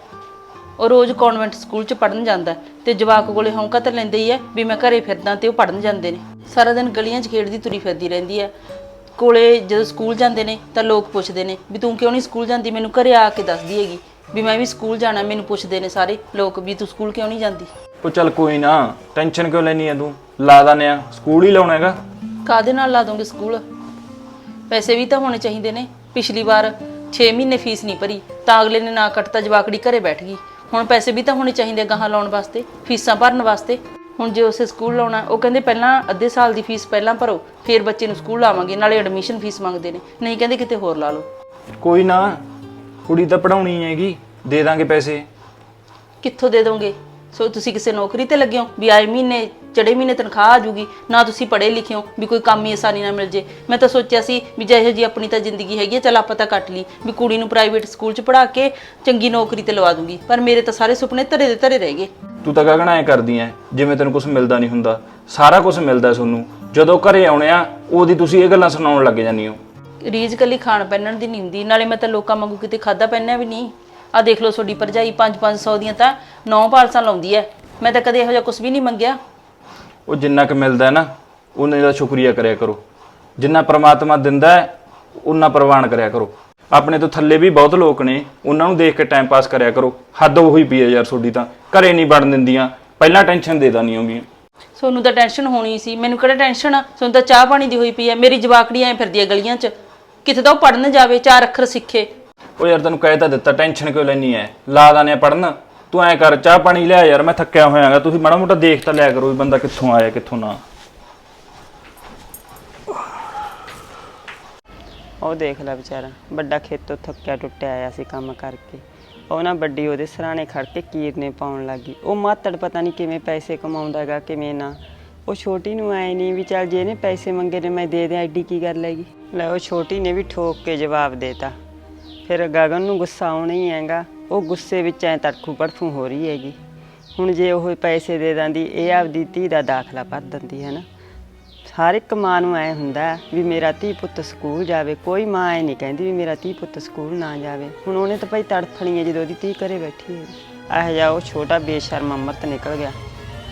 ਉਹ ਰੋਜ਼ ਕਨਵੈਂਟ ਸਕੂਲ 'ਚ ਪੜਨ ਜਾਂਦਾ ਤੇ ਜਵਾਕ ਕੋਲੇ ਹੌਂਕਾ ਤਾਂ ਲੈਂਦੇ ਹੀ ਐ ਵੀ ਮੈਂ ਘਰੇ ਫਿਰਦਾ ਤੇ ਉਹ ਪੜਨ ਜਾਂਦੇ ਨੇ। ਸਾਰਾ ਦਿਨ ਗਲੀਆਂ 'ਚ ਖੇਡਦੀ ਤੁਰੀ ਫਿਰਦੀ ਰਹਿੰਦੀ ਐ ਕੋਲੇ ਜਦੋਂ ਸਕੂਲ ਜਾਂਦੇ ਨੇ ਤਾਂ ਲੋਕ ਪੁੱਛਦੇ ਨੇ ਵੀ ਤੂੰ ਕਿਉਂ ਨਹੀਂ ਸਕੂਲ ਜਾਂਦੀ? ਮੈਨੂੰ ਘਰੇ ਆ ਕੇ ਦੱਸਦੀ ਹੈਗੀ। ਵੀ ਮੈਂ ਵੀ ਸਕੂਲ ਜਾਣਾ ਮੈਨੂੰ ਪੁੱਛਦੇ ਨੇ ਸਾਰੇ ਲੋਕ ਵੀ ਤੂੰ ਸਕੂਲ ਕਿਉਂ ਨਹੀਂ ਜਾਂਦੀ? ਉਹ ਚੱਲ ਕੋਈ ਨਾ ਟੈਨਸ਼ਨ ਕਿਉਂ ਲੈਣੀ ਆ ਤੂੰ? ਲਾ ਦਾਨੇ ਆ ਸਕੂਲ ਹੀ ਲਾਉਣਾ ਹੈਗਾ। ਕਾਦੇ ਨਾਲ ਲਾ ਦੋਗੇ ਸਕੂਲ? ਪੈਸੇ ਵੀ ਤਾਂ ਹੋਣੇ ਚਾਹੀਦੇ ਨੇ। ਪਿਛਲੀ ਵਾਰ 6 ਮਹੀਨੇ ਫੀਸ ਨਹੀਂ ਭਰੀ ਤਾਂ ਅਗਲੇ ਨੇ ਨਾ ਕੱਟਤਾ ਜਵਾਕੜੀ ਘਰੇ ਬੈਠ ਗਈ। ਹੁਣ ਪੈਸੇ ਵੀ ਤਾਂ ਹੋਣੇ ਚਾਹੀਦੇ ਗਾਹਾਂ ਲਾਉਣ ਵਾਸਤੇ ਫੀਸਾਂ ਭਰਨ ਵਾਸਤੇ। ਹੁਣ ਜੇ ਉਸੇ ਸਕੂਲ ਲਾਉਣਾ ਉਹ ਕਹਿੰਦੇ ਪਹਿਲਾਂ ਅੱਧੇ ਸਾਲ ਦੀ ਫੀਸ ਪਹਿਲਾਂ ਭਰੋ ਫਿਰ ਬੱਚੇ ਨੂੰ ਸਕੂਲ ਲਾਵਾਂਗੇ ਨਾਲੇ ਐਡਮਿਸ਼ਨ ਫੀਸ ਮੰਗਦੇ ਨੇ। ਨਹੀਂ ਕਹਿੰਦੇ ਕਿਤੇ ਹੋਰ ਲਾ ਲਓ। ਕੋਈ ਨਾ ਕੁੜੀ ਤਾਂ ਪੜਾਉਣੀ ਹੈਗੀ ਦੇ ਦਾਂਗੇ ਪੈਸੇ। ਕਿੱਥੋਂ ਦੇ ਦੋਗੇ? ਸੋ ਤੁਸੀਂ ਕਿਸੇ ਨੌਕਰੀ ਤੇ ਲੱਗੇ ਹੋ ਵੀ ਆਏ ਮਹੀਨੇ ਚੜੇ ਮਹੀਨੇ ਤਨਖਾਹ ਆ ਜੂਗੀ ਨਾ ਤੁਸੀਂ ਪੜ੍ਹੇ ਲਿਖੇ ਹੋ ਵੀ ਕੋਈ ਕੰਮ ਹੀ ਆਸਾਨੀ ਨਾਲ ਮਿਲ ਜੇ। ਮੈਂ ਤਾਂ ਸੋਚਿਆ ਸੀ ਵੀ ਜਿਹੋ ਜੀ ਆਪਣੀ ਤਾਂ ਜ਼ਿੰਦਗੀ ਹੈਗੀ ਹੈ ਚਲ ਆਪਾਂ ਤਾਂ ਕੱਟ ਲਈ ਵੀ ਕੁੜੀ ਨੂੰ ਪ੍ਰਾਈਵੇਟ ਸਕੂਲ 'ਚ ਪੜ੍ਹਾ ਕੇ ਚੰਗੀ ਨੌਕਰੀ ਤੇ ਲਵਾ ਦੂੰਗੀ। ਪਰ ਮੇਰੇ ਤਾਂ ਸਾਰੇ ਸੁਪਨੇ ਧਰੇ ਦੇ ਧਰੇ ਰਹਿ ਗਏ। ਤੂੰ ਤਾਂ ਗਗਨ ਐ ਕਰਦੀ ਐ ਜਿਵੇਂ ਤੈਨੂੰ ਕੁਝ ਮਿਲਦਾ ਨਹੀਂ ਹੁੰਦਾ। ਸਾਰਾ ਕੁਝ ਮਿਲਦਾ ਤੁਹਾਨੂੰ ਜਦੋਂ ਘਰੇ ਆਉਣੇ ਆ ਉਹਦੀ ਤੁਸੀਂ ਇਹ ਗੱਲਾਂ ਸੁਣਾਉਣ ਲੱਗ ਜਾਂਦੀ ਹੋ ਰੀਜ ਕੱਲੀ ਖਾਣ ਪਹਿਨਣ ਦੀ ਨਹੀਂ ਹੁੰਦੀ ਨਾਲੇ ਮੈਂ ਤਾਂ ਲੋਕਾਂ ਵਾਂਗੂ ਕਿਤੇ ਖਾਦਾ ਪਹਿਨਿਆ ਵੀ ਨਹੀਂ। ਆ ਦੇਖ ਲਓ ਤੁਹਾਡੀ ਭਰਜਾਈ 5-500 ਦੀਆਂ ਤਾਂ ਨੌ ਪਾਲਸਾਂ ਲਾਉਂਦੀ ਐ ਮੈਂ ਤਾਂ ਕਦੇ ਇਹੋ ਜਿਹਾ ਕੁਝ ਵੀ ਨਹੀਂ ਮੰਗਿਆ। ਉਹ ਜਿੰਨਾ ਕੁ ਮਿਲਦਾ ਹੈ ਨਾ ਉਹਨੇ ਦਾ ਸ਼ੁਕਰੀਆ ਕਰਿਆ ਕਰੋ। ਜਿੰਨਾ ਪ੍ਰਮਾਤਮਾ ਦਿੰਦਾ ਹੈ ਉਹਨਾਂ ਪ੍ਰਵਾਨ ਕਰਿਆ ਕਰੋ। ਆਪਣੇ ਤੋਂ ਥੱਲੇ ਵੀ ਬਹੁਤ ਲੋਕ ਨੇ ਉਹਨਾਂ ਨੂੰ ਦੇਖ ਕੇ ਟਾਈਮ ਪਾਸ ਕਰਿਆ ਕਰੋ। ਹੱਦ ਉਹੀ ਪਈ ਹੈ ਯਾਰ ਤੁਹਾਡੀ ਤਾਂ। ਘਰੇ ਨਹੀਂ ਵੜਨ ਦਿੰਦੀਆਂ ਪਹਿਲਾਂ ਟੈਨਸ਼ਨ ਦੇ ਦਾਨੀ ਹੋਗੀ ਸੋਨੂੰ ਤਾਂ ਟੈਨਸ਼ਨ ਹੋਣੀ ਸੀ। ਮੈਨੂੰ ਕਿਹੜਾ ਟੈਨਸ਼ਨ ਆ? ਸੋਨੂੰ ਤਾਂ ਚਾਹ ਪਾਣੀ ਦੀ ਹੋਈ ਪਈ ਆ ਮੇਰੀ ਜਵਾਕੜੀ ਐ ਫਿਰਦੀ ਆ ਗਲੀਆਂ 'ਚ। ਕਿਤੇ ਤਾਂ ਉਹ ਪੜਨ ਜਾਵੇ ਚਾਰ ਅੱਖਰ ਸਿੱਖੇ। ਉਹ ਯਾਰ ਤੈਨੂੰ ਕਹਿ ਤਾਂ ਦਿੱਤਾ ਟੈਨਸ਼ਨ ਕਿਉਂ ਲੈਣੀ ਐ? ਲਾ ਦਾਨੇ ਪੜਨ ਤੂੰ ਐ ਕਰ ਚਾਹ ਪਾਣੀ ਲਿਆ ਯਾਰ ਮੈਂ ਥੱਕਿਆ ਹੋਇਆਗਾ। ਤੁਸੀਂ ਮਾੜਾ ਮੋਟਾ ਦੇਖ ਤਾਂ ਲਿਆ ਕਰੋ ਵੀ ਬੰਦਾ ਕਿੱਥੋਂ ਆਇਆ ਕਿੱਥੋਂ ਨਾ। ਉਹ ਦੇਖ ਲੈ ਵਿਚਾਰਾ ਵੱਡਾ ਖੇਤੋਂ ਥੱਕਿਆ ਟੁੱਟਿਆ ਆਇਆ ਸੀ ਕੰਮ ਕਰਕੇ। ਉਹ ਨਾ ਵੱਡੀ ਉਹਦੇ ਸਰਾਣੇ ਖੜ ਕੇ ਕੀਰਨੇ ਪਾਉਣ ਲੱਗੀ। ਉਹ ਮਾਤੜ ਪਤਾ ਨਹੀਂ ਕਿਵੇਂ ਪੈਸੇ ਕਮਾਉਂਦਾਗਾ ਕਿਵੇਂ ਨਾ। ਉਹ ਛੋਟੀ ਨੂੰ ਐ ਨਹੀਂ ਵੀ ਚੱਲ ਜੇ ਇਹਨੇ ਪੈਸੇ ਮੰਗੇ ਨੇ ਮੈਂ ਦੇ ਦਿਆਂ, ਐਡੀ ਕੀ ਗੱਲ ਹੈਗੀ? ਲੈ ਉਹ ਛੋਟੀ ਨੇ ਵੀ ਠੋਕ ਕੇ ਜਵਾਬ ਦੇਤਾ। ਫਿਰ ਗਗਨ ਨੂੰ ਗੁੱਸਾ ਆਉਣਾ ਹੀ ਹੈਗਾ, ਉਹ ਗੁੱਸੇ ਵਿੱਚ ਐ ਤੜਖੂ ਪੜਫੂ ਹੋ ਰਹੀ ਹੈਗੀ। ਹੁਣ ਜੇ ਉਹ ਪੈਸੇ ਦੇ ਦਿੰਦੀ, ਇਹ ਆਪਦੀ ਧੀ ਦਾ ਦਾਖਲਾ ਭਰ ਦਿੰਦੀ ਹੈ ਨਾ ਹਰ ਇੱਕ ਮਾਂ ਨੂੰ ਐ ਹੁੰਦਾ ਵੀ ਮੇਰਾ ਧੀ ਪੁੱਤ ਸਕੂਲ ਜਾਵੇ, ਕੋਈ ਮਾਂ ਐ ਨਹੀਂ ਕਹਿੰਦੀ ਵੀ ਮੇਰਾ ਧੀ ਪੁੱਤ ਸਕੂਲ ਨਾ ਜਾਵੇ। ਹੁਣ ਉਹਨੇ ਤਾਂ ਭਾਈ ਤੜਫਣੀ ਹੈ ਜਦੋਂ ਉਹਦੀ ਧੀ ਘਰੇ ਬੈਠੀ ਹੈ ਇਹ ਜਾ ਉਹ ਛੋਟਾ ਬੇਸ਼ਰਮ ਅੰਮ੍ਰਿਤ ਨਿਕਲ ਗਿਆ।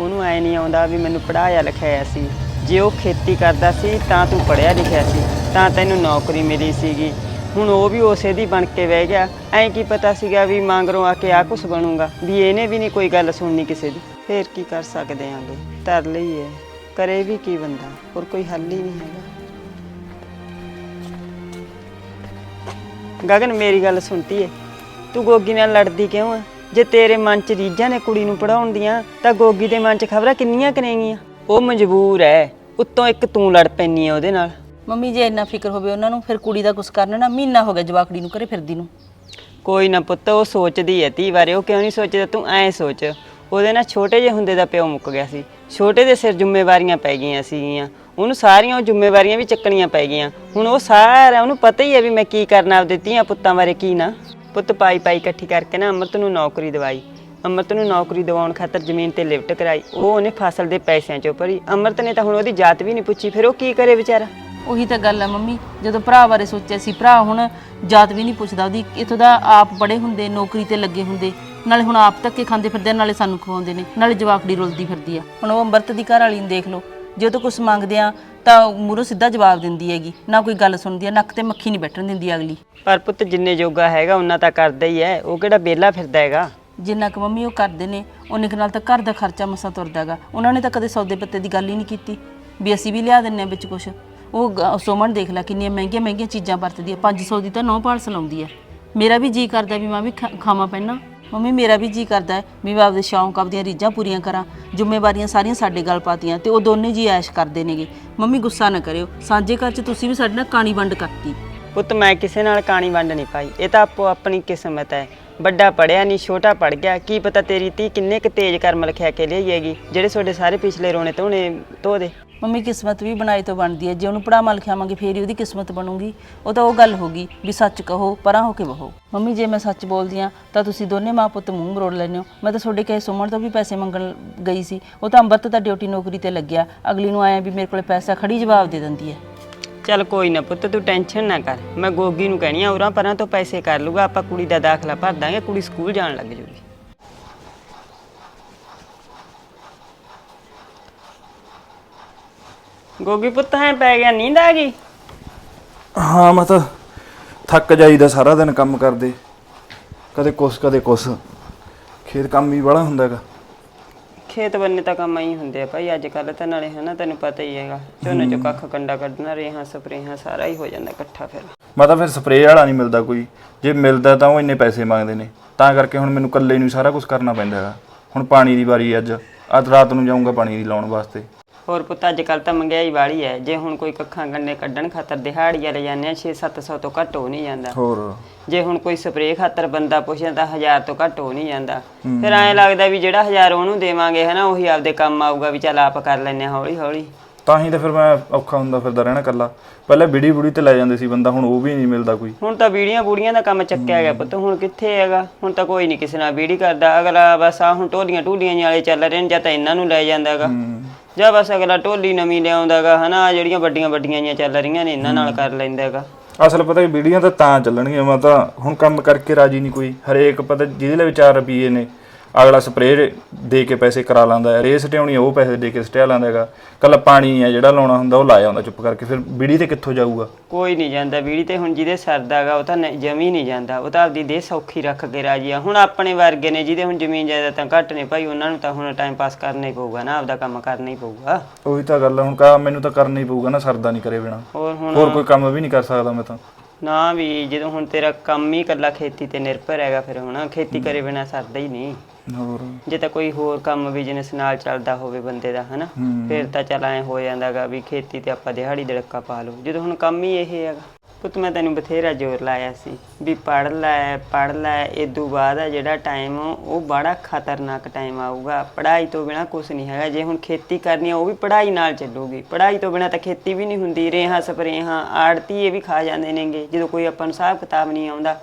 ਉਹਨੂੰ ਐ ਨਹੀਂ ਆਉਂਦਾ ਵੀ ਮੈਨੂੰ ਪੜਾਇਆ ਲਿਖਾਇਆ ਸੀ। ਜੇ ਉਹ ਖੇਤੀ ਕਰਦਾ ਸੀ, ਤਾਂ ਤੂੰ ਪੜਿਆ ਲਿਖਿਆ ਸੀ, ਤਾਂ ਤੈਨੂੰ ਨੌਕਰੀ ਮਿਲੀ ਸੀਗੀ। ਹੁਣ ਉਹ ਵੀ ਉਸੇ ਦੀ ਬਣ ਕੇ ਬਹਿ ਗਿਆ। ਐਂ ਕੀ ਪਤਾ ਸੀਗਾ ਵੀ ਮੰਗਰੋਂ ਆ ਕੇ ਆ ਕੁਛ ਬਣੂਗਾ। ਵੀ ਇਹਨੇ ਵੀ ਨਹੀਂ ਕੋਈ ਗੱਲ ਸੁਣਨੀ ਕਿਸੇ ਦੀ। ਫੇਰ ਕੀ ਕਰ ਸਕਦੇ ਆਂਗੇ ਤਰ ਲਈ ਹੈ ਕਰੇ ਵੀ ਕੀ ਬੰਦਾ? ਹੋਰ ਕੋਈ ਹੱਲ ਹੀ ਨਹੀਂ ਹੈਗਾ। ਗਗਨ, ਮੇਰੀ ਗੱਲ ਸੁਣਤੀ ਏ। ਤੂੰ ਗੋਗੀ ਨਾਲ ਲੜਦੀ ਕਿਉਂ ਆ? ਜੇ ਤੇਰੇ ਮਨ 'ਚ ਰੀਝਾਂ ਨੇ ਕੁੜੀ ਨੂੰ ਪੜਾਉਣ ਦੀਆਂ ਤਾਂ ਗੋਗੀ ਦੇ ਮਨ 'ਚ ਖਬਰਾਂ ਕਿੰਨੀਆਂ ਕਰੇਗੀਆਂ ਉਹ ਮਜਬੂਰ ਐ ਉੱਤੋਂ ਇੱਕ ਤੂੰ ਲੜ ਪੈਣੀ ਐ ਉਹਦੇ ਨਾਲ। ਮੰਮੀ ਜੇ ਇੰਨਾ ਫਿਕਰ ਹੋਵੇ ਉਹਨਾਂ ਨੂੰ ਫਿਰ ਕੁੜੀ ਦਾ ਕੁਛ ਕਰਨ ਨਾ ਮਹੀਨਾ ਹੋ ਗਿਆ ਜਵਾਕੜੀ ਨੂੰ ਘਰੇ ਫਿਰਦੀ ਨੂੰ। ਕੋਈ ਨਾ ਪੁੱਤ ਉਹ ਸੋਚਦੀ ਐ ਤੀ ਬਾਰੇ ਉਹ ਕਿਉਂ ਨਹੀਂ ਸੋਚਦਾ ਤੂੰ ਐਂ ਸੋਚ। ਉਹਦੇ ਨਾਲ ਛੋਟੇ ਜਿਹੇ ਹੁੰਦੇ ਦਾ ਪਿਓ ਮੁੱਕ ਗਿਆ ਸੀ। ਛੋਟੇ ਦੇ ਸਿਰ ਜ਼ਿੰਮੇਵਾਰੀਆਂ ਪੈ ਗਈਆਂ ਸੀਗੀਆਂ। ਉਹਨੂੰ ਸਾਰੀਆਂ ਉਹ ਜ਼ਿੰਮੇਵਾਰੀਆਂ ਵੀ ਚੱਕਣੀਆਂ ਪੈ ਗਈਆਂ। ਹੁਣ ਉਹ ਸਾਰਾ ਉਹਨੂੰ ਪਤਾ ਹੀ ਹੈ ਵੀ ਮੈਂ ਕੀ ਕਰਨਾ ਆਪਦੇ ਧੀਆਂ ਪੁੱਤਾਂ ਬਾਰੇ ਕੀ ਨਾ। ਪੁੱਤ ਪਾਈ ਪਾਈ ਇਕੱਠੀ ਕਰਕੇ ਨਾ ਅੰਮ੍ਰਿਤ ਨੂੰ ਨੌਕਰੀ ਦਿਵਾਈ। ਅੰਮ੍ਰਿਤ ਨੂੰ ਨੌਕਰੀ ਦਿਵਾਉਣ ਖਾਤਰ ਜ਼ਮੀਨ ਤੇ ਲਿਫਟ ਕਰਾਈ। ਉਹ ਉਹਨੇ ਫਸਲ ਦੇ ਪੈਸਿਆਂ ਚੋਂ ਭਰੀ। ਅੰਮ੍ਰਿਤ ਨੇ ਤਾਂ ਹੁਣ ਉਹਦੀ ਜਾਤ ਵੀ ਨਹੀਂ ਪੁੱਛੀ। ਫਿਰ ਉਹ ਕੀ ਕਰੇ ਵਿਚਾਰਾ? ਉਹੀ ਤਾਂ ਗੱਲ ਆ ਮੰਮੀ। ਜਦੋਂ ਭਰਾ ਬਾਰੇ ਸੋਚਿਆ ਸੀ ਭਰਾ ਹੁਣ ਜਾਤ ਵੀ ਨਹੀਂ ਪੁੱਛਦਾ। ਉਹਦੀ ਇਥੋਂ ਦਾ ਆਪ ਬੜੇ ਹੁੰਦੇ ਨੌਕਰੀ ਤੇ ਲੱਗੇ ਹੁੰਦੇ। ਨਾਲੇ ਹੁਣ ਆਪ ਧੱਕੇ ਖਾਂਦੇ ਫਿਰਦੇ ਆ, ਨਾਲੇ ਸਾਨੂੰ ਖਵਾਉਂਦੇ ਨੇ। ਨਾਲੇ ਜਵਾਕੜੀ ਰੁਲਦੀ ਫਿਰਦੀ ਆ। ਹੁਣ ਉਹ ਅੰਮ੍ਰਿਤ ਦੀ ਘਰ ਵਾਲੀ ਨੂੰ ਦੇਖ ਲਓ। ਜੇ ਉਹ ਤੋਂ ਕੁਝ ਮੰਗਦੇ ਆ ਤਾਂ ਮੂਹਰੋਂ ਸਿੱਧਾ ਜਵਾਬ ਦਿੰਦੀ ਹੈਗੀ ਨਾ ਕੋਈ ਗੱਲ ਸੁਣਦੀ ਆ ਨੱਕ ਤੇ ਮੱਖੀ ਨਹੀਂ ਬੈਠਣ ਦਿੰਦੀ ਅਗਲੀ। ਪਰ ਪੁੱਤ ਜਿੰਨੇ ਜੋਗਾ ਹੈਗਾ ਉਹਨਾਂ ਤਾਂ ਕਰਦਾ ਹੀ ਹੈ ਉਹ ਕਿਹੜਾ ਬੇਲਾ ਫਿਰਦਾ ਹੈਗਾ? ਜਿੰਨਾ ਕੁ ਮੰਮੀ ਉਹ ਕਰਦੇ ਨੇ ਉਹਨੇ ਕੁ ਨਾਲ ਤਾਂ ਘਰ ਦਾ ਖਰਚਾ ਮਸਾ ਤੁਰਦਾਗਾ ਉਹਨਾਂ ਨੇ ਤਾਂ ਕਦੇ ਸੌਦੇ ਪੱਤੇ ਦੀ ਗੱਲ ਹੀ ਨਹੀਂ ਕੀਤੀ ਵੀ ਅਸੀਂ ਵੀ ਲਿਆ ਦਿੰਨੇ ਆ ਵਿੱਚ ਕੁਛ। ਉਹ ਗ- ਸੁਮਨ ਦੇਖ ਲੈ ਕਿੰਨੀਆਂ ਮਹਿੰਗੀਆਂ ਮਹਿੰਗੀਆਂ ਚੀਜ਼ਾਂ ਵਰਤਦੀ ਆ 500 ਦੀ ਤਾਂ ਨੌ ਪਾਲਸ ਲਾਉਂਦੀ ਆ ਮੇਰਾ ਵੀ ਜੀ ਕਰਦਾ ਵੀ ਮੈਂ ਵੀ ਖਾ- ਖਾਵਾਂ ਪਹਿਨਾ ਮੰਮੀ, ਮੇਰਾ ਵੀ ਜੀ ਕਰਦਾ ਹੈ। ਵੀ ਮੈਂ ਆਪਦੇ ਸ਼ੌਂਕ, ਆਪਦੀਆਂ ਰੀਝਾਂ ਪੂਰੀਆਂ ਕਰਾਂ। ਜ਼ਿੰਮੇਵਾਰੀਆਂ ਸਾਰੀਆਂ ਸਾਡੇ ਗੱਲ ਪਾਤੀਆਂ ਤੇ ਉਹ ਦੋਨੇ ਜੀ ਐਸ਼ ਕਰਦੇ ਨੇਗੇ। ਮੰਮੀ, ਗੁੱਸਾ ਨਾ ਕਰਿਓ। ਸਾਂਝੇ ਘਰ 'ਚ ਤੁਸੀਂ ਵੀ ਸਾਡੇ ਨਾਲ ਕਾਣੀ ਵੰਡ ਕਰਤੀ। ਪੁੱਤ, ਮੈਂ ਕਿਸੇ ਨਾਲ ਕਾਣੀ ਵੰਡ ਨਹੀਂ ਪਾਈ। ਇਹ ਤਾਂ ਆਪੋ ਆਪਣੀ ਕਿਸਮਤ ਹੈ। ਵੱਡਾ ਪੜਿਆ ਨਹੀਂ, ਛੋਟਾ ਪੜ ਗਿਆ। ਕੀ ਪਤਾ ਤੇਰੀ ਧੀ ਕਿੰਨੇ ਕੁ ਤੇਜ਼ ਕਰਮ ਲਿਖਿਆ ਕੇ ਲਈ ਹੈਗੀ ਜਿਹੜੇ ਤੁਹਾਡੇ ਸਾਰੇ ਪਿਛਲੇ ਰੋਣੇ ਧੋਣੇ ਧੋ ਦੇ। ਮੰਮੀ ਕਿਸਮਤ ਵੀ ਬਣਾਈ ਤੋਂ ਬਣਦੀ ਹੈ। ਜੇ ਉਹਨੂੰ ਪੜਾਵਾਂ ਲਿਖਾਵਾਂਗੇ, ਫੇਰ ਹੀ ਉਹਦੀ ਕਿਸਮਤ ਬਣੂਗੀ। ਉਹ ਤਾਂ ਉਹ ਗੱਲ ਹੋਗੀ ਵੀ ਸੱਚ ਕਹੋ, ਪਰਾਂ ਹੋ ਕੇ ਬਹੋ। ਮੰਮੀ, ਜੇ ਮੈਂ ਸੱਚ ਬੋਲਦੀ ਆ ਤਾਂ ਤੁਸੀਂ ਦੋਨੇ ਮਾਂ ਪੁੱਤ ਮੂੰਹ ਮਰੋੜ ਲੈਂਦੇ ਹੋ। ਮੈਂ ਤਾਂ ਤੁਹਾਡੇ ਕਹੇ ਸੁਮਣ ਤੋਂ ਵੀ ਪੈਸੇ ਮੰਗਣ ਗਈ ਸੀ। ਉਹ ਤਾਂ ਅੰਬਰਤ ਦਾ ਡਿਊਟੀ ਨੌਕਰੀ ਤੇ ਲੱਗਿਆ। ਅਗਲੀ ਨੂੰ ਆਇਆ ਵੀ ਮੇਰੇ ਕੋਲੇ ਪੈਸਾ ਖੜੀ ਜਵਾਬ ਦੇ ਦਿੰਦੀ ਹੈ। ਚੱਲ ਕੋਈ ਨਾ ਪੁੱਤ, ਤੂੰ ਟੈਨਸ਼ਨ ਨਾ ਕਰ। ਮੈਂ ਗੋਗੀ ਨੂੰ ਕਹਿਣੀ ਆ, ਉਰਾਂ ਪਰਾਂ ਤੋਂ ਪੈਸੇ ਕਰ ਲੂਗਾ, ਆਪਾਂ ਕੁੜੀ ਦਾ ਦਾਖਲਾ ਭਰ ਦਾਂਗੇ, ਕੁੜੀ ਸਕੂਲ ਜਾਣ ਲੱਗ ਜੂਗੀ। ਗੋਗੀ ਪੁੱਤ ਹੈ ਪੈ ਗਿਆ ਨੀਂਦ ਆ ਗਈ? ਹਾਂ ਮੈਂ ਤਾਂ ਥੱਕ ਜਾਈਦਾ ਸਾਰਾ ਦਿਨ ਕੰਮ ਕਰਦੇ। ਕਦੇ ਕੁਛ ਕਦੇ ਕੁਛ। ਖੇਤ ਕੰਮ ਵੀ ਬੜਾ ਹੁੰਦਾ ਹੈਗਾ। ਖੇਤ ਬੰਨੇ ਤਾਂ ਕੰਮ ਹੀ ਹੁੰਦੇ ਆ ਭਾਈ ਅੱਜ ਕੱਲ ਤਾਂ ਨਾਲੇ ਹਨਾ ਤੈਨੂੰ ਪਤਾ ਹੀ ਹੈਗਾ। ਝੋਨੇ ਚੋਂ ਕੱਖ ਕੰਡਾ ਕੱਢਣਾ ਰੇਹਾਂ ਸਪਰੇਹਾਂ ਸਾਰਾ ਹੀ ਹੋ ਜਾਂਦਾ ਇਕੱਠਾ ਫਿਰ। ਮੈਂ ਤਾਂ ਫਿਰ ਸਪਰੇਅ ਵਾਲਾ ਨਹੀਂ ਮਿਲਦਾ ਕੋਈ। ਜੇ ਮਿਲਦਾ ਤਾਂ ਉਹ ਇੰਨੇ ਪੈਸੇ ਮੰਗਦੇ ਨੇ। ਤਾਂ ਕਰਕੇ ਹੁਣ ਮੈਨੂੰ ਇਕੱਲੇ ਨੂੰ ਸਾਰਾ ਕੁਝ ਕਰਨਾ ਪੈਂਦਾ ਹੈਗਾ। ਹੁਣ ਪਾਣੀ ਦੀ ਵਾਰੀ ਅੱਜ। ਅੱਜ ਰਾਤ ਨੂੰ ਜਾਊਂਗਾ ਪਾਣੀ ਦੀ ਲਾਉਣ ਵਾਸਤੇ। ਹੋਰ ਪੁੱਤ ਅੱਜ ਕੱਲ ਤਾਂ ਮਹਿੰਗਾਈ ਵਾਲੀ ਹੈ। ਜੇ ਹੁਣ ਕੋਈ ਕੱਖਾਂ ਗੰਨੇ ਕੱਢਣ ਖਾਤਰ ਦਿਹਾੜੀਆਂ ਲੈ ਜਾਂਦੇ ਆ 6-700 ਤੋਂ ਘੱਟ ਹੋ ਨਹੀਂ ਜਾਂਦਾ। ਹੋਰ? ਜੇ ਹੁਣ ਕੋਈ ਸਪਰੇਅ ਖਾਤਰ ਬੰਦਾ ਪੁੱਛਦਾ ਤਾਂ 1000 ਤੋਂ ਘੱਟ ਹੋ ਨਹੀਂ ਜਾਂਦਾ। ਫਿਰ ਐਂ ਲੱਗਦਾ ਵੀ ਜਿਹੜਾ 1000 ਉਹਨੂੰ ਦੇਵਾਂਗੇ ਹਨਾ ਉਹੀ ਆਪਦੇ ਕੰਮ ਆਊਗਾ ਵੀ ਚੱਲ ਆਪ ਕਰ ਲੈਨੇ ਹੌਲੀ ਹੌਲੀ ਤਾਂ ਹੀ ਤਾਂ ਫਿਰ ਮੈਂ ਔਖਾ ਹੁੰਦਾ ਫਿਰਦਾ ਰਹਿਣਾ ਇਕੱਲਾ। ਪਹਿਲਾਂ ਬੀੜੀ ਬੁੜੀ ਤੇ ਲੈ ਜਾਂਦੇ ਸੀ ਬੰਦਾ ਹੁਣ ਉਹ ਵੀ ਨਹੀਂ ਮਿਲਦਾ ਕੋਈ। ਹੁਣ ਤਾਂ ਬੀੜੀਆਂ ਬੂੜੀਆਂ ਦਾ ਕੰਮ ਚੱਕਿਆ ਗਿਆ ਪੁੱਤ ਹੁਣ ਕਿੱਥੇ ਹੈਗਾ? ਹੁਣ ਤਾਂ ਕੋਈ ਨਹੀਂ ਕਿਸੇ ਨਾਲ ਬੀੜੀ ਕਰਦਾ। ਅਗਲਾ ਬਸ ਆ ਹੁਣ ਟੋਲੀਆਂ ਟੂਲੀਆਂ ਵਾਲੇ ਚੱਲ ਰਹੇ ਨੇ ਜਾਂ ਤਾਂ ਇਹਨਾਂ ਨੂੰ ਲੈ ਜਾਂਦਾ ਹੈਗਾ ਜਾਂ ਬਸ ਅਗਲਾ ਟੋਲੀ ਨਵੀਂ ਲਿਆਉਂਦਾ ਹੈਗਾ ਹਨਾ? ਆਹ ਜਿਹੜੀਆਂ ਵੱਡੀਆਂ ਵੱਡੀਆਂ ਜੀਆਂ ਚੱਲ ਰਹੀਆਂ ਨੇ ਇਹਨਾਂ ਨਾਲ ਕਰ ਲੈਂਦਾ ਹੈਗਾ ਅਸਲ ਪਤਾ ਬੀੜੀਆਂ ਤਾਂ ਤਾਂ ਚੱਲਣਗੀਆਂ ਮੈਂ ਤਾਂ ਹੁਣ ਕੰਮ ਕਰਕੇ ਰਾਜੀ ਨਹੀਂ ਕੋਈ। ਹਰੇਕ ਪਤਾ ਜਿਹਦੇ ਲਈ 4 ਰੁਪਏ ਨੇ। ਅਗਲਾ ਸਪਰੇਅ ਦੇ ਕੇ ਪੈਸੇ ਕਰਾ ਲੈਂਦਾ ਹੈ। ਰੇਸ ਸਟਿਆਉਣੀ ਆ, ਉਹ ਪੈਸੇ ਦੇ ਕੇ ਸਟਿਆ ਲੈਂਦਾ ਹੈਗਾ। ਕੱਲਾ ਪਾਣੀ ਆ ਜਿਹੜਾ ਲਾਉਣਾ ਹੁੰਦਾ ਉਹ ਲਾਇਆ ਹੁੰਦਾ ਚੁੱਪ ਕਰਕੇ। ਫਿਰ ਬੀੜੀ ਤੇ ਕਿੱਥੋਂ ਜਾਊਗਾ? ਕੋਈ ਨਹੀਂ ਜਾਂਦਾ। ਬੀੜੀ ਤੇ ਹੁਣ ਜਿਹਦੇ ਸਰਦਾ ਗਾ ਉਹ ਤਾਂ ਜਮੀ ਨਹੀਂ ਜਾਂਦਾ। ਉਹ ਤਾਂ ਆਪਦੀ ਦੇਹ ਸੌਖੀ ਰੱਖ ਕੇ ਰਾਜੀ ਆ। ਹੁਣ ਆਪਣੇ ਵਰਗੇ ਨੇ ਜਿਹਦੇ ਹੁਣ ਜ਼ਮੀਨ ਜਾਇਦਾਦ ਤਾਂ ਘੱਟ ਨੇ ਭਾਈ ਉਹਨਾਂ ਨੂੰ ਤਾਂ ਹੁਣ ਟਾਈਮ ਪਾਸ ਕਰਨਾ ਹੀ ਪਊਗਾ ਨਾ ਆਪਦਾ ਕੰਮ ਕਰਨਾ ਹੀ ਪਊਗਾ। ਉਹੀ ਤਾਂ ਗੱਲ ਆ, ਹੁਣ ਕਾ ਮੈਨੂੰ ਤਾਂ ਕਰਨਾ ਹੀ ਪਊਗਾ ਨਾ ਸਰਦਾ ਨਹੀਂ ਕਰੇ ਬਿਨਾ। ਹੋਰ ਹੁਣ ਹੋਰ ਕੋਈ ਕੰਮ ਵੀ ਨਹੀਂ ਕਰ ਸਕਦਾ ਮੈਂ ਤਾਂ। ਨਾ ਵੀ ਜਦੋਂ ਹੁਣ ਤੇਰਾ ਕੰਮ ਹੀ ਇਕੱਲਾ ਖੇਤੀ ਤੇ ਨਿਰਭਰ ਹੈਗਾ ਫਿਰ ਹੁਣ ਖੇਤੀ ਕਰੇ ਬਿਨਾ ਸਰਦਾ ਹੀ ਨਹੀਂ। ਹੋਰ। ਜੇ ਤਾਂ ਕੋਈ ਹੋਰ ਕੰਮ ਬਿਜ਼ਨਸ ਨਾਲ ਚੱਲਦਾ ਹੋਵੇ ਬੰਦੇ ਦਾ ਹਨਾ? ਫਿਰ ਤਾਂ ਚੱਲ ਐ ਹੋ ਜਾਂਦਾਗਾ ਵੀ ਖੇਤੀ ਤੇ ਆਪਾਂ ਦਿਹਾੜੀ ਦੜਕਾ ਪਾ ਲਓ ਜਦੋਂ ਹੁਣ ਕੰਮ ਹੀ ਇਹ ਹੈਗਾ। ਪੁੱਤ ਮੈਂ ਤੈਨੂੰ ਬਥੇਰਾ ਜ਼ੋਰ ਲਾਇਆ ਸੀ ਵੀ ਪੜ ਲੈ ਪੜ ਲੈ। ਇਦੋਂ ਬਾਅਦ ਆ ਜਿਹੜਾ ਟਾਈਮ ਉਹ ਬੜਾ ਖਤਰਨਾਕ ਟਾਈਮ ਆਊਗਾ। ਪੜ੍ਹਾਈ ਤੋਂ ਬਿਨਾ ਕੁਝ ਨਹੀਂ ਹੈਗਾ। ਜੇ ਹੁਣ ਖੇਤੀ ਕਰਨੀ ਆ ਉਹ ਵੀ ਪੜ੍ਹਾਈ ਨਾਲ ਚੱਲੂਗੀ। ਪੜ੍ਹਾਈ ਤੋਂ ਬਿਨਾ ਤਾਂ ਖੇਤੀ ਵੀ ਨਹੀਂ ਹੁੰਦੀ। ਰੇਹਾਂ ਸਪਰੇਹਾਂ ਆੜਤੀ ਇਹ ਵੀ ਖਾ ਜਾਂਦੇ ਨੇਗੇ। ਜਦੋਂ ਕੋਈ ਆਪਾਂ ਨੂੰ ਹਿਸਾਬ ਕਿਤਾਬ ਨਹੀਂ ਆਉਂਦਾ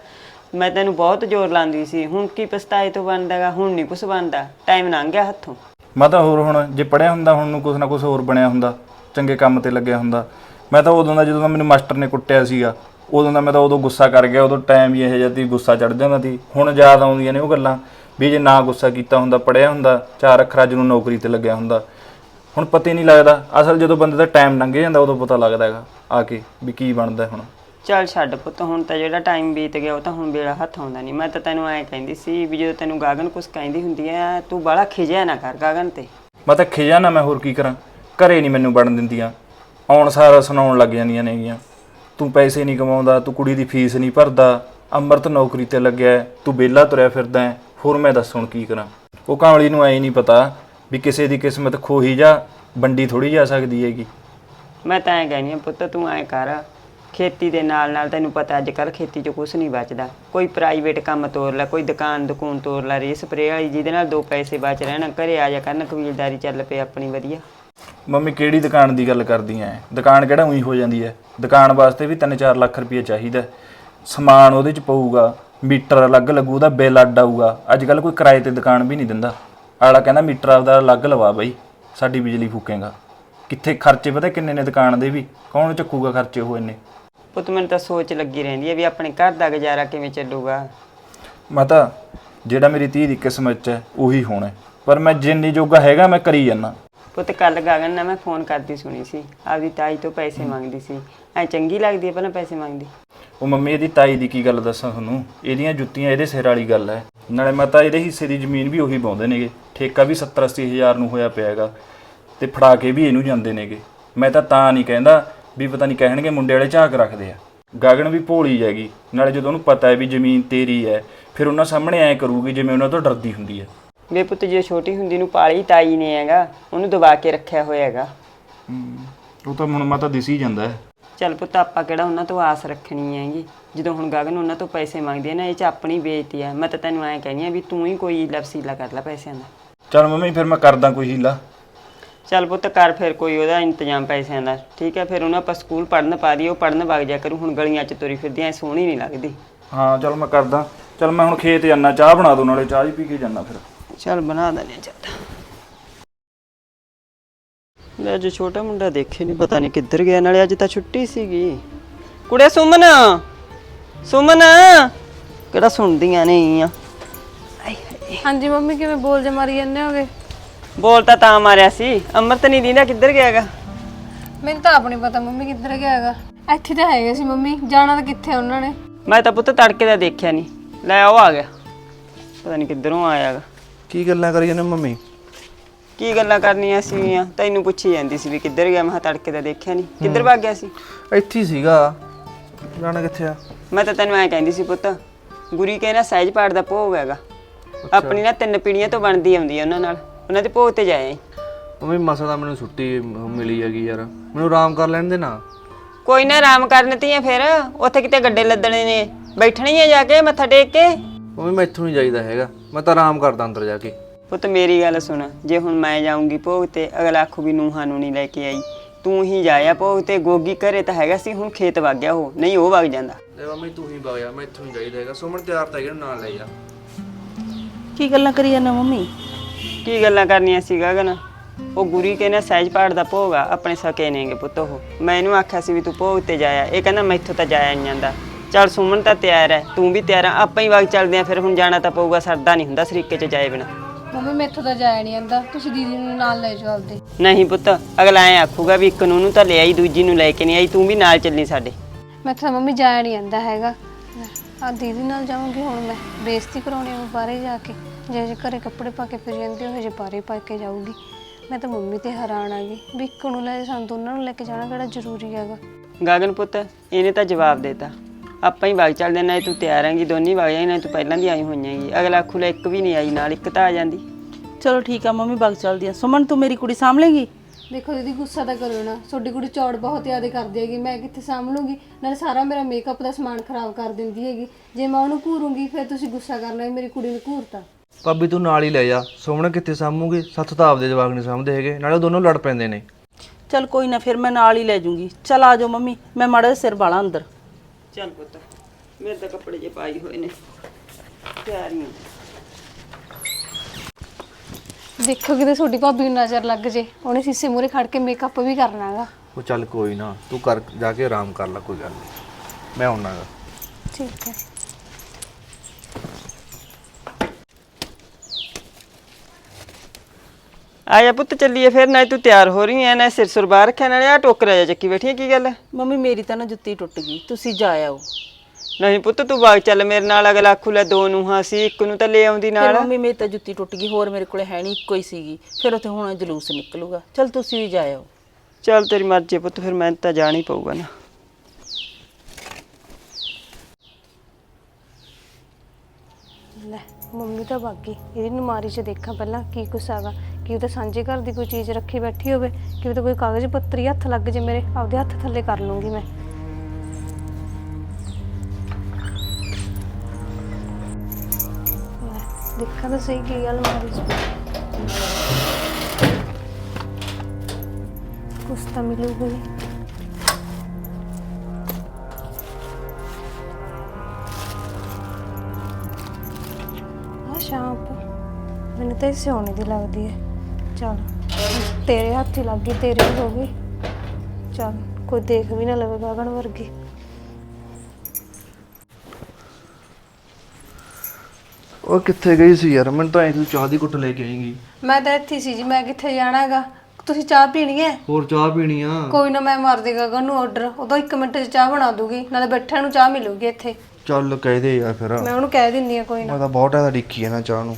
ਮੈਂ ਤੈਨੂੰ ਬਹੁਤ ਜ਼ੋਰ ਲਾਉਂਦੀ ਸੀ। ਹੁਣ ਕੀ ਪਛਤਾਏ ਤੋਂ ਬਣਦਾਗਾ ਹੁਣ ਨਹੀਂ ਕੁਝ ਬਣਦਾ। ਟਾਈਮ ਲੰਘ ਗਿਆ ਹੱਥੋਂ। ਮੈਂ ਤਾਂ ਹੋਰ ਹੁਣ, ਜੇ ਪੜਿਆ ਹੁੰਦਾ ਹੁਣ ਨੂੰ ਕੁਛ ਨਾ ਕੁਛ ਹੋਰ ਬਣਿਆ ਹੁੰਦਾ, ਚੰਗੇ ਕੰਮ ਤੇ ਲੱਗਿਆ ਹੁੰਦਾ। ਮੈਂ ਤਾਂ ਉਦੋਂ ਦਾ ਜਦੋਂ ਦਾ ਮੈਨੂੰ ਮਾਸਟਰ ਨੇ ਕੁੱਟਿਆ ਸੀਗਾ, ਉਦੋਂ ਦਾ ਮੈਂ ਤਾਂ ਉਦੋਂ ਗੁੱਸਾ ਕਰ ਗਿਆ। ਉਦੋਂ ਟਾਈਮ ਹੀ ਇਹ ਜਿਹਾ ਸੀ, ਗੁੱਸਾ ਚੜ ਜਾਂਦਾ ਸੀ। ਹੁਣ ਯਾਦ ਆਉਂਦੀਆਂ ਨੇ ਉਹ ਗੱਲਾਂ, ਵੀ ਜੇ ਨਾ ਗੁੱਸਾ ਕੀਤਾ ਹੁੰਦਾ ਪੜਿਆ ਹੁੰਦਾ, ਚਾਰ ਅੱਖਰਾਂ ਜਿਹਨੂੰ ਨੌਕਰੀ ਤੇ ਲੱਗਿਆ ਹੁੰਦਾ। ਹੁਣ ਪਤਾ ਹੀ ਨਹੀਂ ਲੱਗਦਾ। ਅਸਲ ਜਦੋਂ ਬੰਦੇ ਦਾ ਟਾਈਮ ਲੰਘ ਜਾਂਦਾ, ਉਦੋਂ ਪਤਾ ਲੱਗਦਾ ਹੈਗਾ, ਆ ਕੇ ਵੀ ਕੀ ਬਣਦਾ ਹੁਣ। ਚੱਲ ਛੱਡ ਪੁੱਤ ਹੁਣ ਤਾਂ ਜਿਹੜਾ ਟਾਈਮ ਬੀਤ ਗਿਆ ਉਹ ਤਾਂ ਹੁਣ ਵੇਲਾ ਹੱਥ ਆਉਂਦਾ ਨਹੀਂ ਮੈਂ ਤਾਂ ਤੈਨੂੰ ਐਂ ਕਹਿੰਦੀ ਸੀ ਵੀ ਜਦੋਂ ਤੈਨੂੰ ਗਾਗਨ ਕੁਝ ਕਹਿੰਦੀ ਹੁੰਦੀ ਐ ਤੂੰ ਬਾਹਲਾ ਖਿਜਿਆ ਨਾ ਕਰ ਗਾਗਨ ਤੇ। ਮੈਂ ਤਾਂ ਖਿਜਾ ਨਾ ਮੈਂ ਹੋਰ ਕੀ ਕਰਾਂ? ਘਰੇ ਨਹੀਂ ਮੈਨੂੰ ਵੜਨ ਦਿੰਦੀਆਂ। ਆਉਣ ਸਾਰਾ ਸੁਣਾਉਣ ਲੱਗ ਜਾਂਦੀਆਂ ਨੇਗੀਆਂ। ਤੂੰ ਪੈਸੇ ਨਹੀਂ ਕਮਾਉਂਦਾ ਤੂੰ ਕੁੜੀ ਦੀ ਫੀਸ ਨਹੀਂ ਭਰਦਾ ਅੰਮ੍ਰਿਤ ਨੌਕਰੀ ਤੇ ਲੱਗਿਆ ਹੈ, ਤੂੰ ਵਿਹਲਾ ਤੁਰਿਆ ਫਿਰਦਾ ਹੈ, ਹੋਰ ਮੈਂ ਦੱਸ ਹੁਣ ਕੀ ਕਰਾਂ? ਉਹ ਕਾਂਵਲੀ ਨੂੰ ਐ ਨਹੀਂ ਪਤਾ ਵੀ ਕਿਸੇ ਦੀ ਕਿਸਮਤ ਖੋਹੀ ਜਾਂ ਵੰਡੀ ਥੋੜੀ ਜਾ ਸਕਦੀ ਹੈਗੀ। ਮੈਂ ਤਾਂ ਐਂ ਕਹਿੰਦੀ ਆ ਪੁੱਤ ਤੂੰ ਐਂ ਕਰ ਖੇਤੀ ਦੇ ਨਾਲ ਨਾਲ ਤੈਨੂੰ ਪਤਾ ਅੱਜ ਕੱਲ ਖੇਤੀ 'ਚ ਕੁਝ ਨਹੀਂ ਬਚਦਾ। ਕੋਈ ਪ੍ਰਾਈਵੇਟ ਕੰਮ ਤੋਰ ਲੈ, ਕੋਈ ਦੁਕਾਨ ਦੁਕਾਨ ਤੋਰ ਲੈ ਰੇ ਸਪਰੇ ਵਾਲੀ ਜਿਹਦੇ ਨਾਲ ਦੋ ਪੈਸੇ ਬਚ ਰਹਿਣ, ਘਰੇ ਆ ਜਾ ਕਰਨ ਕਬੀਲਦਾਰੀ ਚੱਲ ਪਏ ਆਪਣੀ ਵਧੀਆ। ਮੰਮੀ, ਕਿਹੜੀ ਦੁਕਾਨ ਦੀ ਗੱਲ ਕਰਦੀ ਐ? ਦੁਕਾਨ ਕਿਹੜਾ ਉਹੀ ਹੋ ਜਾਂਦੀ ਐ? ਦੁਕਾਨ ਵਾਸਤੇ ਵੀ 3-4 ਲੱਖ ਰੁਪਏ ਚਾਹੀਦਾ। ਹੈ। ਸਮਾਨ ਉਹਦੇ ਚ ਪਊਗਾ, ਮੀਟਰ ਅਲੱਗ ਲੱਗੂ ਉਹਦਾ ਬਿੱਲ ਅੱਡ ਆਊਗਾ। ਅੱਜ ਕੱਲ ਕੋਈ ਕਿਰਾਏ ਤੇ ਦੁਕਾਨ ਵੀ ਨਹੀਂ ਦਿੰਦਾ। ਆਲਾ ਕਹਿੰਦਾ ਮੀਟਰ ਆਪਦਾ ਅਲੱਗ ਲਵਾ ਬਈ, ਸਾਡੀ ਬਿਜਲੀ ਫੂਕੇਗਾ। ਕਿੱਥੇ ਖਰਚੇ ਪਤਾ ਕਿੰਨੇ ਨੇ ਦੁਕਾਨ ਦੇ ਵੀ? ਕੌਣ ਚੱਕੂਗਾ ਖਰਚੇ ਉਹ ਇੰਨੇ? ਪੁੱਤ ਮੈਨੂੰ ਤਾਂ ਸੋਚ ਲੱਗੀ ਰਹਿੰਦੀ ਹੈ ਵੀ ਆਪਣੇ ਘਰ ਦਾ ਗੁਜ਼ਾਰਾ ਕਿਵੇਂ ਚੱਲੂਗਾ। ਮੈਂ ਤਾਂ ਜਿਹੜਾ ਮੇਰੀ ਧੀ ਦੀ ਕਿਸਮਤ ਚ ਹੈ ਉਹੀ ਹੋਣਾ ਹੈ। ਪਰ ਮੈਂ ਜਿੰਨੀ ਜੋਗਾ ਹੈਗਾ ਮੈਂ ਕਰੀ ਜਾਂਦਾ। ਪੁੱਤ ਕੱਲ ਗਗਨ ਨਾਲ ਮੈਂ ਫੋਨ ਕਰਦੀ ਸੁਣੀ ਸੀ। ਆਪਦੀ ਤਾਈ ਤੋਂ ਪੈਸੇ ਮੰਗਦੀ ਸੀ। ਐ ਚੰਗੀ ਲੱਗਦੀ ਹੈ ਪਹਿਲਾਂ ਪੈਸੇ ਮੰਗਦੀ। ਉਹ ਮੰਮੀ ਇਹਦੀ ਤਾਈ ਦੀ ਕੀ ਗੱਲ ਦੱਸਾਂ ਤੁਹਾਨੂੰ? ਇਹਦੀਆਂ ਜੁੱਤੀਆਂ ਇਹਦੇ ਸਿਰ ਵਾਲੀ ਗੱਲ ਹੈ। ਨਾਲੇ ਮੈਂ ਤਾਂ ਇਹਦੇ ਹਿੱਸੇ ਦੀ ਜ਼ਮੀਨ ਵੀ ਉਹੀ ਪਾਉਂਦੇ ਨੇਗੇ। ਠੇਕਾ ਵੀ 70 80 ਹਜ਼ਾਰ ਨੂੰ ਹੋਇਆ ਪਿਆ ਹੈਗਾ। ਤੇ ਫੜਾ ਕੇ ਵੀ ਇਹਨੂੰ ਜਾਂਦੇ ਨੇਗੇ। ਮੈਂ ਤਾਂ ਤਾਂ ਨਹੀਂ ਕਹਿੰਦਾ ਵੀ ਪਤਾ ਨਹੀਂ ਕਹਿਣਗੇ ਮੁੰਡੇ ਵਾਲੇ ਝਾਕ ਰੱਖਦੇ ਆ। ਗਗਨ ਵੀ ਭੋਲੀ ਜਾਏਗੀ ਨਾਲੇ ਜਦੋਂ ਉਹਨੂੰ ਪਤਾ ਹੈ ਵੀ ਜ਼ਮੀਨ ਤੇਰੀ ਹੈ ਫਿਰ ਉਹਨਾਂ ਸਾਹਮਣੇ ਐਂ ਕਰੂਗੀ ਜਿਵੇਂ ਉਹਨਾਂ ਤੋਂ ਡਰਦੀ ਹੁੰਦੀ ਹੈ। ਵੇ ਪੁੱਤ ਜੇ ਛੋਟੀ ਹੁੰਦੀ ਨੂੰ ਪਾਲੀ ਤਾਈ ਨੇ ਹੈਗਾ ਉਹਨੂੰ ਦਬਾ ਕੇ ਰੱਖਿਆ ਹੋਇਆ ਹੈਗਾ। ਉਹ ਤਾਂ ਹੁਣ ਮੈਂ ਤਾਂ ਦਿਸ ਹੀ ਜਾਂਦਾ ਹੈ। ਚੱਲ ਪੁੱਤ ਆਪਾਂ ਕਿਹੜਾ ਉਹਨਾਂ ਤੋਂ ਆਸ ਰੱਖਣੀ ਹੈਗੀ? ਜਦੋਂ ਹੁਣ ਗਗਨ ਉਹਨਾਂ ਤੋਂ ਪੈਸੇ ਮੰਗਦੀ ਹੈ ਨਾ ਇਹ ਚ ਆਪਣੀ ਬੇਇੱਜ਼ਤੀ ਹੈ। ਮੈਂ ਤਾਂ ਤੈਨੂੰ ਐਂ ਕਹਿੰਦੀ ਆ ਵੀ ਤੂੰ ਹੀ ਕੋਈ ਲਫਸੀਲਾ ਕਰ ਲੈ ਪੈਸਿਆਂ ਦਾ। ਚਲ ਮੰਮੀ ਫਿਰ ਮੈਂ ਕਰਦਾ ਕੋਈ ਹੀਲਾ। ਚੱਲ ਪੁੱਤ ਕਰ ਫਿਰ ਕੋਈ ਉਹਦਾ ਇੰਤਜ਼ਾਮ ਪੈਸਿਆਂ ਦਾ ਠੀਕ ਹੈ ਫਿਰ ਉਹਨੂੰ ਆਪਾਂ ਸਕੂਲ ਪੜਨ ਪਾ ਦਈਏ ਉਹ ਪੜਨ ਵਗ ਜਾ ਕਰੂ ਹੁਣ ਗਲੀਆਂ 'ਚ ਤੁਰੀ ਫਿਰਦੀ ਐ ਸੋਹਣੀ ਨਹੀਂ ਲੱਗਦੀ। ਹਾਂ ਚਲ ਮੈਂ ਕਰਦਾ ਚਲ ਮੈਂ ਹੁਣ ਖੇਤ ਜਾਣਾ ਚਾਹ ਬਣਾ ਦੋ ਨਾਲੇ ਚਾਹ ਹੀ ਪੀ ਕੇ ਜਾਣਾ ਫਿਰ। ਚੱਲ ਬਣਾ ਦਨੇ ਚੱਲ। ਲੈ ਅੱਜ ਛੋਟਾ ਮੁੰਡਾ ਦੇਖੇ ਨਹੀਂ ਪਤਾ ਨਹੀਂ ਕਿੱਧਰ ਗਿਆ ਨਾਲੇ ਅੱਜ ਤਾਂ ਛੁੱਟੀ ਸੀਗੀ। ਕੁੜੇ ਸੁਮਨ ਸੁਮਨ ਕਿਹੜਾ ਸੁਣਦੀਆਂ ਨਹੀਂ ਆ ਹਾਂਜੀ ਮੰਮੀ ਕਿਵੇਂ ਬੋਲ ਜੇ ਮਾਰੀ ਜਾਂਦੇ ਹੋਗੇ? ਬੋਲ ਤਾਂ ਤਾਂ ਮਾਰਿਆ ਸੀ। ਅੰਮ੍ਰਿਤ ਨਹੀਂ ਦੀਦਾ ਕਿੱਧਰ ਗਿਆਗਾ? ਮੈਨੂੰ ਤਾਂ ਆਪ ਨਹੀਂ ਪਤਾ ਮੰਮੀ ਕਿੱਧਰ ਗਿਆ ਹੈਗਾ ਇੱਥੇ ਤਾਂ ਹੈਗੇ ਸੀ ਮੰਮੀ ਜਾਣਾ ਤਾਂ ਕਿੱਥੇ ਉਹਨਾਂ ਨੇ? ਮੈਂ ਤਾਂ ਪੁੱਤ ਤੜਕੇ ਦਾ ਦੇਖਿਆ ਨਹੀਂ ਲੈ ਉਹ ਆ ਗਿਆ। ਪਤਾ ਨਹੀਂ ਕਿੱਧਰੋਂ ਆਇਆਗਾ। ਕੀ ਗੱਲਾਂ ਕਰੀ ਜਾਂਦੇ ਮੰਮੀ? ਕੀ ਗੱਲਾਂ ਕਰਨੀਆਂ ਸੀਗੀਆਂ? ਤੈਨੂੰ ਪੁੱਛੀ ਜਾਂਦੀ ਸੀ ਵੀ ਕਿੱਧਰ ਗਿਆ। ਮੈਂ ਕਿਹਾ ਤੜਕੇ ਦਾ ਦੇਖਿਆ ਨਹੀਂ ਕਿੱਧਰ ਭੱਗ ਗਿਆ ਸੀ? ਇੱਥੇ ਹੀ ਸੀਗਾ। ਜਾਣਾ ਕਿੱਥੇ ਆ? ਮੈਂ ਤਾਂ ਤੈਨੂੰ ਐਂ ਕਹਿੰਦੀ ਸੀ ਪੁੱਤ ਗੁਰੀ ਕੇ ਨਾ ਸਹਿਜ ਪਾੜ ਦਾ ਭੋਗ ਹੈਗਾ। ਆਪਣੀ ਨਾ ਤਿੰਨ ਪੀੜੀਆਂ ਤੋਂ ਬਣਦੀ ਆਉਂਦੀ ਉਹਨਾਂ ਨਾਲ। ਉਹਨਾਂ ਦੇ ਭੋਗ ਤੇ ਜਾਏ। ਮੰਮੀ ਮਸਾ ਤਾਂ ਮੈਨੂੰ ਛੁੱਟੀ ਮਿਲੀ ਹੈਗੀ ਯਾਰ। ਮੈਨੂੰ ਆਰਾਮ ਕਰ ਲੈਣ ਦੇ ਨਾ। ਕੋਈ ਨਾ ਆਰਾਮ ਕਰਨ ਤੀਆਂ ਫਿਰ। ਉੱਥੇ ਕਿਤੇ ਗੱਡੇ ਲੱਦਣੇ ਨੇ। ਬੈਠਣੀ ਹੈ ਜਾ ਕੇ ਮੱਥਾ ਟੇਕ ਕੇ। ਮੰਮੀ ਮੈਂ ਇੱਥੋਂ ਨਹੀਂ ਜਾਈਦਾ ਹੈਗਾ। ਮੈਂ ਤਾਂ ਆਰਾਮ ਕਰਦਾ ਅੰਦਰ ਜਾ ਕੇ। ਪੁੱਤ ਮੇਰੀ ਗੱਲ ਸੁਣ। ਜੇ ਹੁਣ ਮੈਂ ਜਾਊਂਗੀ ਭੋਗ ਤੇ ਅਗਲਾ ਆਖੂ ਵੀ ਨੂੰਹਾਂ ਨੂੰ ਨਹੀਂ ਲੈ ਕੇ ਆਈ। ਤੂੰ ਹੀ ਜਾਇਆ ਭੋਗ ਤੇ। ਗੋਗੀ ਘਰੇ ਤਾਂ ਹੈਗਾ ਸੀ ਹੁਣ ਖੇਤ ਵਗ ਗਿਆ ਉਹ। ਨਹੀਂ ਉਹ ਵਗ ਜਾਂਦਾ। ਤੇ ਮੰਮੀ ਤੂੰ ਹੀ ਵਗ ਜਾ। ਮੈਂ ਇੱਥੋਂ ਨਹੀਂ ਜਾਈਦਾ ਹੈਗਾ। ਸੁਮਨ ਤਿਆਰ ਤਾਂ ਹੈਗਾ ਨਾਲ ਲੈ ਜਾ। ਕੀ ਗੱਲਾਂ ਕਰੀ ਜਾਂਦੇ ਹੋ ਮੰਮੀ? ਕੀ ਗੱਲਾਂ ਕਰਨੀਆਂ ਸੀ ਗਗਨ ਉਹ ਗੁਰੀ ਕੇ ਨਾ ਸਹਿਜ ਪਾੜ ਦਾ ਭੋਗ ਆ ਆਪਣੇ ਸਕੇ ਨੇਗੇ ਪੁੱਤ ਉਹ। ਮੈਂ ਇਹਨੂੰ ਆਖਿਆ ਸੀ ਵੀ ਤੂੰ ਭੋਗ ਤੇ ਜਾਇਆ। ਇਹ ਕਹਿੰਦਾ ਮੈਥੋਂ ਤਾਂ ਜਾਇਆ ਨਹੀਂ ਜਾਂਦਾ। ਚੱਲ ਸੁਮਨ ਤਾਂ ਤਿਆਰ ਹੈ ਤੂੰ ਵੀ ਤਿਆਰ ਆ ਆਪਾਂ ਹੀ ਵਗ ਚੱਲਦੇ ਆ ਫਿਰ ਹੁਣ ਜਾਣਾ ਤਾਂ ਪਊਗਾ ਸਰਦਾ ਨਹੀਂ ਹੁੰਦਾ ਸਰੀਕੇ 'ਚ ਜਾਏ ਬਿਨਾ। ਮੰਮੀ ਮੈਥੋਂ ਤਾਂ ਜਾਇਆ ਨਹੀਂ ਜਾਂਦਾ। ਤੁਸੀਂ ਦੀਦੀ ਨੂੰ ਨਾਲ ਲੈ ਜਾਓ ਆਪਦੇ। ਨਹੀਂ ਪੁੱਤ ਅਗਲਾ ਐ ਆਖੂਗਾ ਵੀ ਇੱਕ ਨੂੰ ਨੂੰ ਤਾਂ ਲੈ ਆਈ ਦੂਜੀ ਨੂੰ ਲੈ ਕੇ ਨਹੀਂ ਆਈ ਤੂੰ ਵੀ ਨਾਲ ਚੱਲੀ ਸਾਡੇ। ਮੈਥੋਂ ਤਾਂ ਮੰਮੀ ਜਾਇਆ ਨਹੀਂ ਜਾਂਦਾ ਹੈਗਾ। ਆ ਦੀਦੀ ਨਾਲ ਜਾਊਂਗੀ ਹੁਣ ਮੈਂ। ਬੇਇੱਜ਼ਤੀ ਕਰਾਉਣੀ ਆ ਬਾਹਰੇ ਜਾ ਕੇ। ਜੇ ਜੇ ਘਰੇ ਕੱਪੜੇ ਪਾ ਕੇ ਫਿਰ ਜਾਂਦੀ ਉਹ ਜੇ ਬਾਹਰੇ ਪਾ ਕੇ ਜਾਊਗੀ। ਮੈਂ ਤਾਂ ਮੰਮੀ ਤੇ ਹੈਰਾਨ ਆ ਗਈ ਵੀ ਇੱਕ ਨੂੰ ਲੈ ਸਾਨੂੰ ਦੋਨਾਂ ਨੂੰ ਲੈ ਕੇ ਜਾਣਾ ਕਿਹੜਾ ਜ਼ਰੂਰੀ ਹੈਗਾ। ਗਗਨ ਪੁੱਤ ਇਹਨੇ ਤਾਂ ਜਵਾਬ ਦੇਤਾ। ਆਪਾਂ ਹੀ ਵਗ ਚੱਲਦੇ ਨਾ ਤੂੰ ਤਿਆਰ ਆਂਗੀ ਦੋਨੀ ਵਗ ਜਾਈ ਨਾ ਤੂੰ ਪਹਿਲਾਂ ਦੀ ਆਈ ਹੋਈਆਂ ਹੈਗੀ। ਅਗਲਾ ਆਖੂ ਲੈ ਇੱਕ ਵੀ ਨਹੀਂ ਆਈ ਨਾਲ ਇੱਕ ਤਾਂ ਆ ਜਾਂਦੀ। ਚਲੋ ਠੀਕ ਆ ਮੰਮੀ ਬਗ ਚੱਲਦੀ ਆ। ਸੁਮਨ ਤੂੰ ਮੇਰੀ ਕੁੜੀ ਸਾਂਭ ਲੇਗੀ? ਦੇਖੋ ਦੀਦੀ ਗੁੱਸਾ ਤਾਂ ਕਰੋ ਨਾ। ਤੁਹਾਡੀ ਕੁੜੀ ਚੌੜ ਬਹੁਤ ਜ਼ਿਆਦਾ ਕਰਦੀ ਹੈਗੀ ਮੈਂ ਕਿੱਥੇ ਸਾਂਭ ਲੂੰਗੀ? ਨਾਲੇ ਸਾਰਾ ਮੇਰਾ ਮੇਕਅਪ ਦਾ ਸਮਾਨ ਖਰਾਬ ਕਰ ਦਿੰਦੀ ਹੈਗੀ। ਜੇ ਮੈਂ ਉਹਨੂੰ ਘੂਰੂੰਗੀ ਫਿਰ ਤੁਸੀਂ ਗੁੱਸਾ ਕਰਨਾ ਵੀ ਮੇਰੀ ਕੁੜੀ ਨੂੰ ਘੂਰਤਾ। ਭਾਬੀ ਤੂੰ ਨਾਲ ਹੀ ਲੈ ਜਾ। ਸੋਹਣਾ ਕਿੱਥੇ ਸਾਂਭੂਗੇ? ਸੱਤ ਤਾਂ ਆਪਦੇ ਜਵਾਕ ਨਹੀਂ ਸਾਂਭਦੇ ਹੈਗੇ। ਨਾਲੇ ਉਹ ਦੋਨੋਂ ਲੜ ਪੈਂਦੇ ਨੇ। ਚਲ ਕੋਈ ਨਾ ਫਿਰ ਮੈਂ ਨਾਲ ਹੀ ਲੈ ਜੂੰਗੀ। ਚਲ ਆ ਜਾਓ ਮੰਮੀ ਮੈਂ ਮਾੜਾ ਜਿਹਾ ਸਿਰ ਵਾਲਾ ਅੰਦਰ। ਚੱਲ ਪੁੱਤ ਮੇਰੇ ਤਾਂ ਕੱਪੜੇ ਜੇ ਪਾਈ ਹੋਏ ਨੇ। ਤਿਆਰੀਆਂ। ਦੇਖੋ ਕਿਤੇ ਤੁਹਾਡੀ ਭਾਬੀ ਨੂੰ ਨਜ਼ਰ ਲੱਗ ਜੇ। ਉਹਨੇ ਸੀਸੇ ਮੂਰੇ ਖੜ ਕੇ ਮੇਕਅਪ ਵੀ ਕਰਨਾ ਹੈਗਾ। ਉਹ ਚੱਲ ਕੋਈ ਨਾ ਤੂੰ ਕਰ ਜਾ ਕੇ ਆਰਾਮ ਕਰ ਲੈ ਕੋਈ ਗੱਲ ਨਹੀਂ। ਮੈਂ ਆਉਣਾ ਗਾ। ਠੀਕ ਹੈ। ਆਇਆ ਪੁੱਤ ਚੱਲੀਏ ਫਿਰ ਨਾ ਤੂੰ ਤਿਆਰ ਹੋ ਰਹੀ ਐ ਨਾ ਸਿਰ ਸੁਰ ਬਾਹਰ ਰੱਖਿਆ ਨਾਲੇ ਆ ਟੋਕਰਾ ਜਾ ਚੱਕੀ ਬੈਠੀ ਐ ਕੀ ਗੱਲ? ਐ ਮੰਮੀ ਮੇਰੀ ਤਾਂ ਨਾ ਜੁੱਤੀ ਟੁੱਟ ਗਈ ਤੁਸੀਂ ਜਾ ਆਓ। ਨਹੀਂ ਪੁੱਤ ਤੂੰ ਬਾਗ ਚੱਲ ਮੇਰੇ ਨਾਲ ਅਗਲਾ ਆਖੂ ਲੈ ਦੋ ਨੂੰ ਹਾਂ ਸੀ ਇੱਕ ਨੂੰ ਤਾਂ ਲੈ ਆਉਂਦੀ ਫਿਰ ਨਾਲ। ਮੰਮੀ ਮੇਰੀ ਤਾਂ ਜੁੱਤੀ ਟੁੱਟ ਗਈ ਹੋਰ ਮੇਰੇ ਕੋਲੇ ਹੈ ਨਹੀਂ ਇੱਕੋ ਹੀ ਸੀਗੀ। ਫਿਰ ਉੱਥੇ ਹੁਣ ਜਲੂਸ ਨਿਕਲੂਗਾ। ਚਲ ਤੁਸੀਂ ਵੀ ਜਾ ਆਓ। ਚੱਲ ਤੇਰੀ ਮਰਜ਼ੀ ਐ ਪੁੱਤ ਫਿਰ ਮੈਂ ਤਾਂ ਜਾਣਾ ਹੀ ਪਊਗਾ ਨਾ। ਲੈ ਮੰਮੀ ਤਾਂ ਬਾਗੀ ਇਹਦੀ ਨਮਾਰੀ 'ਚ ਦੇਖਾਂ ਪਹਿਲਾਂ ਕੀ ਕੁਛ ਹੈਗਾ ਕਿ ਉਹਦੇ ਸਾਂਝੇ ਘਰ ਦੀ ਕੋਈ ਚੀਜ਼ ਰੱਖੀ ਬੈਠੀ ਹੋਵੇ, ਕਿ ਉਹਦੇ ਕੋਈ ਕਾਗਜ਼ ਪੱਤਰ ਹੀ ਹੱਥ ਲੱਗ ਜੇ ਮੇਰੇ, ਆਪਦੇ ਹੱਥ ਥੱਲੇ ਕਰ ਲੂੰਗੀ ਮੈਂ। ਦੇਖਾਂ ਤਾਂ ਸਹੀ ਕੀ ਗੱਲ ਮਾਰੀ 'ਚ ਕੁਛ ਤਾਂ ਮਿਲੂਗਾ ਹੀ ਆ ਸ਼ਾਂਪ ਮੈਨੂੰ ਤਾਂ ਸਿਉਣੀ ਦੀ ਲੱਗਦੀ ਹੈ। ਚਲ। ਤੇਰੇ ਹੱਥ ਹੀ ਲੱਗ ਗਈ ਤੇਰੇ ਹੀ ਹੋ ਗਈ ਚਲ ਕੋਈ ਦੇਖ ਵੀ ਨਾ ਲਵੇ ਗਗਨ ਵਰਗੀ। ਉਹ ਕਿੱਥੇ ਗਈ ਸੀ ਯਾਰ? ਮੈਨੂੰ ਤਾਂ ਐ ਤੂੰ ਚਾਹ ਦੀ ਕੁੱਟ ਲੈ ਕੇ ਆਏਂਗੀ ਮੈਂ ਤਾਂ ਇੱਥੇ ਸੀ ਜੀ ਮੈਂ ਕਿੱਥੇ ਜਾਣਾਗਾ ਤੁਸੀਂ ਚਾਹ ਪੀਣੀ ਹੈ? ਹੋਰ ਚਾਹ ਪੀਣੀ ਆ। ਕੋਈ ਨਾ ਮੈਂ ਮਾਰ ਦੇ ਗਗਨ ਨੂੰ ਆਰਡਰ ਉਦੋਂ 1 ਮਿੰਟ 'ਚ ਚਾਹ ਬਣਾ ਦੂਗੀ ਨਾਲੇ ਬੈਠਣ ਨੂੰ ਚਾਹ ਮਿਲੂਗੀ ਇੱਥੇ। ਚੱਲ ਕਹਿ ਦੇ ਯਾਰ ਫਿਰ। ਮੈਂ ਉਹਨੂੰ ਕਹਿ ਦਿੰਨੀ ਆ ਕੋਈ ਨਾ। ਮੈਂ ਤਾਂ ਬਹੁਤ ਟਾਈਮ ਦਾ ਡਿੱਕੀ ਆ ਨਾ ਚਾਹ ਨੂੰ।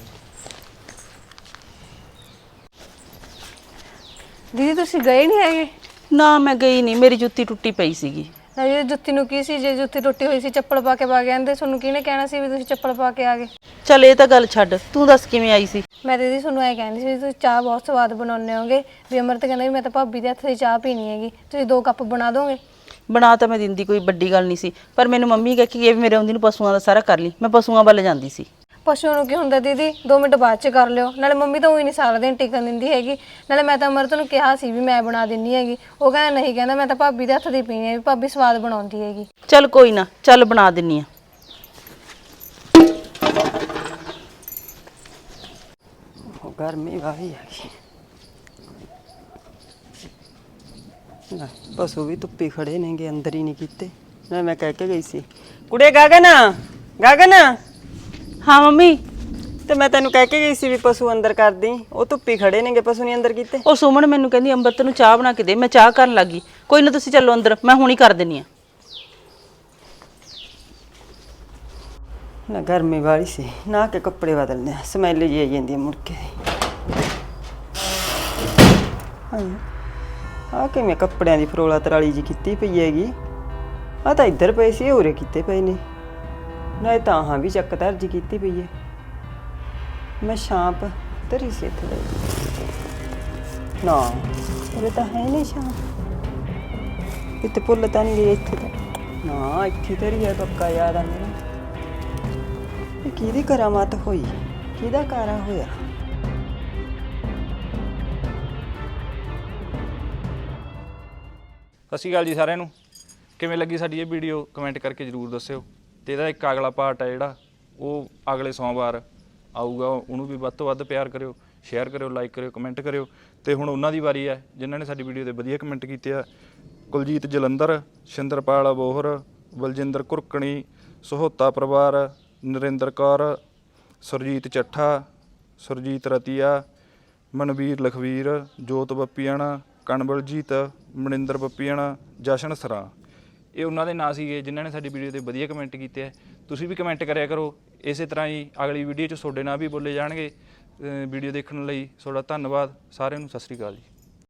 ਦੀਦੀ ਤੁਸੀਂ ਗਏ ਨਹੀਂ ਹੈਗੇ? ਨਾ ਮੈਂ ਗਈ ਨਹੀਂ। ਮੇਰੀ ਜੁੱਤੀ ਟੁੱਟੀ ਪਈ ਸੀਗੀ। ਨਾ ਇਹ ਜੁੱਤੀ ਨੂੰ ਕੀ ਸੀ? ਜੇ ਜੁੱਤੀ ਟੁੱਟੀ ਹੋਈ ਸੀ ਚੱਪਲ ਪਾ ਕੇ ਵਗ ਜਾਂਦੇ ਤੁਹਾਨੂੰ ਕਿਹਨੇ ਕਹਿਣਾ ਸੀ ਵੀ ਤੁਸੀਂ ਚੱਪਲ ਪਾ ਕੇ ਆ ਗਏ? ਚਲ ਇਹ ਤਾਂ ਗੱਲ ਛੱਡ। ਤੂੰ ਦੱਸ ਕਿਵੇਂ ਆਈ ਸੀ? ਮੈਂ ਦੀਦੀ ਤੁਹਾਨੂੰ ਐ ਕਹਿੰਦੀ ਸੀ ਵੀ ਤੁਸੀਂ ਚਾਹ ਬਹੁਤ ਸਵਾਦ ਬਣਾਉਂਦੇ ਹੋਗੇ ਵੀ ਅਮਰਤ ਕਹਿੰਦਾ ਵੀ ਮੈਂ ਤਾਂ ਭਾਬੀ ਦੇ ਹੱਥ ਦੀ ਚਾਹ ਪੀਣੀ ਹੈਗੀ। ਤੁਸੀਂ ਦੋ ਕੱਪ ਬਣਾ ਦੋਗੇ? ਬਣਾ ਤਾਂ ਮੈਂ ਦਿੰਦੀ ਕੋਈ ਵੱਡੀ ਗੱਲ ਨਹੀਂ ਸੀ। ਪਰ ਮੈਨੂੰ ਮੰਮੀ ਕਹਿ ਕੇ ਗਈ ਵੀ ਮੇਰੇ ਆਉਂਦੀ ਨੂੰ ਪਸ਼ੂਆਂ ਦਾ ਸਾਰਾ ਕਰ ਲਈ। ਮੈਂ ਪਸ਼ੂਆਂ ਵੱਲ ਜਾਂਦੀ ਸੀ। ਪਸ਼ੂ ਨੂੰ ਕੀ ਹੁੰਦਾ ਦੀਦੀ? 2 ਮਿੰਟ ਬਾਅਦ ਚ ਕਰ ਲਿਓ। ਨਾਲੇ ਮੰਮੀ ਤਾਂ ਉਹੀ ਨਹੀਂ ਸਾਰਾ ਦਿਨ ਟਿਕਣ ਦਿੰਦੀ ਹੈਗੀ। ਨਾਲੇ ਮੈਂ ਤਾਂ ਅਮਰਤ ਨੂੰ ਕਿਹਾ ਸੀ ਵੀ ਮੈਂ ਬਣਾ ਦਿੰਨੀ ਹੈਗੀ। ਉਹ ਕਹਿੰਦਾ ਨਹੀਂ ਕਹਿੰਦਾ ਮੈਂ ਤਾਂ ਭਾਬੀ ਦੇ ਹੱਥ ਦੀ ਪੀਣੀ ਹੈ ਵੀ ਭਾਬੀ ਸਵਾਦ ਬਣਾਉਂਦੀ ਹੈਗੀ। ਚਲ ਕੋਈ ਨਾ ਚੱਲ ਬਣਾ ਦਿੰਨੀ ਆ। ਉਹ ਗਰਮੀ ਵਾਹੀ ਆ ਗਈ ਨਾ ਪਸ਼ੂ ਵੀ ਧੁੱਪੇ ਖੜੇ ਨੇਗੇ ਅੰਦਰ ਹੀ ਨਹੀਂ ਕੀਤੇ। ਨਾ ਮੈਂ ਕਹਿ ਕੇ ਗਈ ਸੀ। ਕੁੜੇ ਗਗਨ ਗਗਨ! ਹਾਂ ਮੰਮੀ। ਤੇ ਮੈਂ ਤੈਨੂੰ ਕਹਿ ਕੇ ਗਈ ਸੀ ਵੀ ਪਸ਼ੂ ਅੰਦਰ ਕਰਦੀ ਉਹ ਧੁੱਪੇ ਖੜੇ ਨੇਗੇ ਪਸ਼ੂ ਨਹੀਂ ਅੰਦਰ ਕੀਤੇ। ਉਹ ਸੁਮਨ ਮੈਨੂੰ ਕਹਿੰਦੀ ਅੰਮ੍ਰਿਤ ਨੂੰ ਚਾਹ ਬਣਾ ਕੇ ਦੇ ਮੈਂ ਚਾਹ ਕਰਨ ਲੱਗੀ। ਕੋਈ ਨਾ ਤੁਸੀਂ ਚੱਲੋ ਅੰਦਰ ਮੈਂ ਹੁਣੀ ਕਰ ਦਿੰਨੀ ਆ। ਨਾ ਗਰਮੀ ਵਾਲੀ ਸੀ ਨਾ ਕੇ ਕੱਪੜੇ ਬਦਲਨੇ ਆ। ਸਮੈਲ ਜੀ ਆਈ ਜਾਂਦੀ ਆ ਮੁੜ ਕੇ। ਆ ਕਿਵੇਂ ਕੱਪੜਿਆਂ ਦੀ ਫਰੋਲਾ ਤਰਾਲੀ ਜੀ ਕੀਤੀ ਪਈ ਹੈਗੀ। ਆ ਤਾਂ ਇੱਧਰ ਪਏ ਸੀ ਉਰੇ ਕੀਤੇ ਪਏ ਨੇ। ਨਾ ਤਾਂ ਹਾਂ ਵੀ ਚੱਕ ਧਰਜੀ ਕੀਤੀ ਪਈ ਹੈ ਮੈਂ ਸ਼ਾਂਪ ਤਰੀ ਸੀ ਇੱਥੇ ਲਈ ਨਾ ਉਰੇ ਤਾਂ ਹੈ ਨਹੀਂ ਸ਼ਾਂਪ। ਇੱਥੇ ਪੁੱਲ ਤਾਂ ਨਹੀਂ ਗਈ ਇੱਥੇ ਤਾਂ। ਨਾ, ਇੱਥੇ ਤੇਰੀ ਹੈ ਪੱਕਾ, ਯਾਦ ਆ ਮੈਨੂੰ। ਇਹ ਕਿਹਦੀ ਕਰਾਮਾਤ ਹੋਈ? ਕਿਹਦਾ ਕਾਰਾ ਹੋਇਆ? ਸਤਿ ਸ਼੍ਰੀ ਅਕਾਲ ਜੀ ਸਾਰਿਆਂ ਨੂੰ। ਕਿਵੇਂ ਲੱਗੀ ਸਾਡੀ ਇਹ ਵੀਡੀਓ? ਕਮੈਂਟ ਕਰਕੇ ਜਰੂਰ ਦੱਸਿਓ। ਤੇ ਇਹਦਾ ਇੱਕ ਅਗਲਾ ਪਾਰਟ ਹੈ ਜਿਹੜਾ, ਉਹ ਅਗਲੇ ਸੋਮਵਾਰ ਆਊਗਾ। ਉਹਨੂੰ ਵੀ ਵੱਧ ਤੋਂ ਵੱਧ ਪਿਆਰ ਕਰਿਓ ਸ਼ੇਅਰ ਕਰਿਓ ਲਾਈਕ ਕਰਿਓ ਕਮੈਂਟ ਕਰਿਓ। ਤੇ ਹੁਣ ਉਹਨਾਂ ਦੀ ਵਾਰੀ ਹੈ, ਜਿਨ੍ਹਾਂ ਨੇ ਸਾਡੀ ਵੀਡੀਓ ਤੇ ਵਧੀਆ ਕਮੈਂਟ ਕੀਤੇ ਆ। ਕੁਲਜੀਤ ਜਲੰਧਰ, ਸ਼ਿੰਦਰਪਾਲ ਬੋਹਰ, ਬਲਜਿੰਦਰ ਕੁਰਕਣੀ, ਸਹੋਤਾ ਪਰਿਵਾਰ, ਨਰਿੰਦਰ ਕੌਰ, ਸੁਰਜੀਤ ਚੱਠਾ, ਸੁਰਜੀਤ ਰਤੀਆ, ਮਨਵੀਰ ਲਖਵੀਰ, ਜੋਤ ਬੱਪੀਆਣਾ ਕਣਵਲਜੀਤ ਮਨਿੰਦਰ ਬੱਪੀਆਣਾ, ਜਸ਼ਨ ਸਰਾ। ਇਹ ਉਹਨਾਂ ਦੇ ਨਾਂ ਸੀਗੇ, ਜਿਨ੍ਹਾਂ ਨੇ ਸਾਡੀ ਵੀਡੀਓ ਤੇ ਵਧੀਆ ਕਮੈਂਟ ਕੀਤੇ ਹੈ ਤੁਸੀਂ ਵੀ ਕਮੈਂਟ ਕਰਿਆ ਕਰੋ। ਇਸੇ ਤਰ੍ਹਾਂ ਹੀ ਅਗਲੀ ਵੀਡੀਓ 'ਚ ਤੁਹਾਡੇ ਨਾਂ ਵੀ ਬੋਲੇ ਜਾਣਗੇ। ਵੀਡੀਓ ਦੇਖਣ ਲਈ ਤੁਹਾਡਾ ਧੰਨਵਾਦ। ਸਾਰਿਆਂ ਨੂੰ ਸਤਿ ਸ੍ਰੀ ਅਕਾਲ ਜੀ।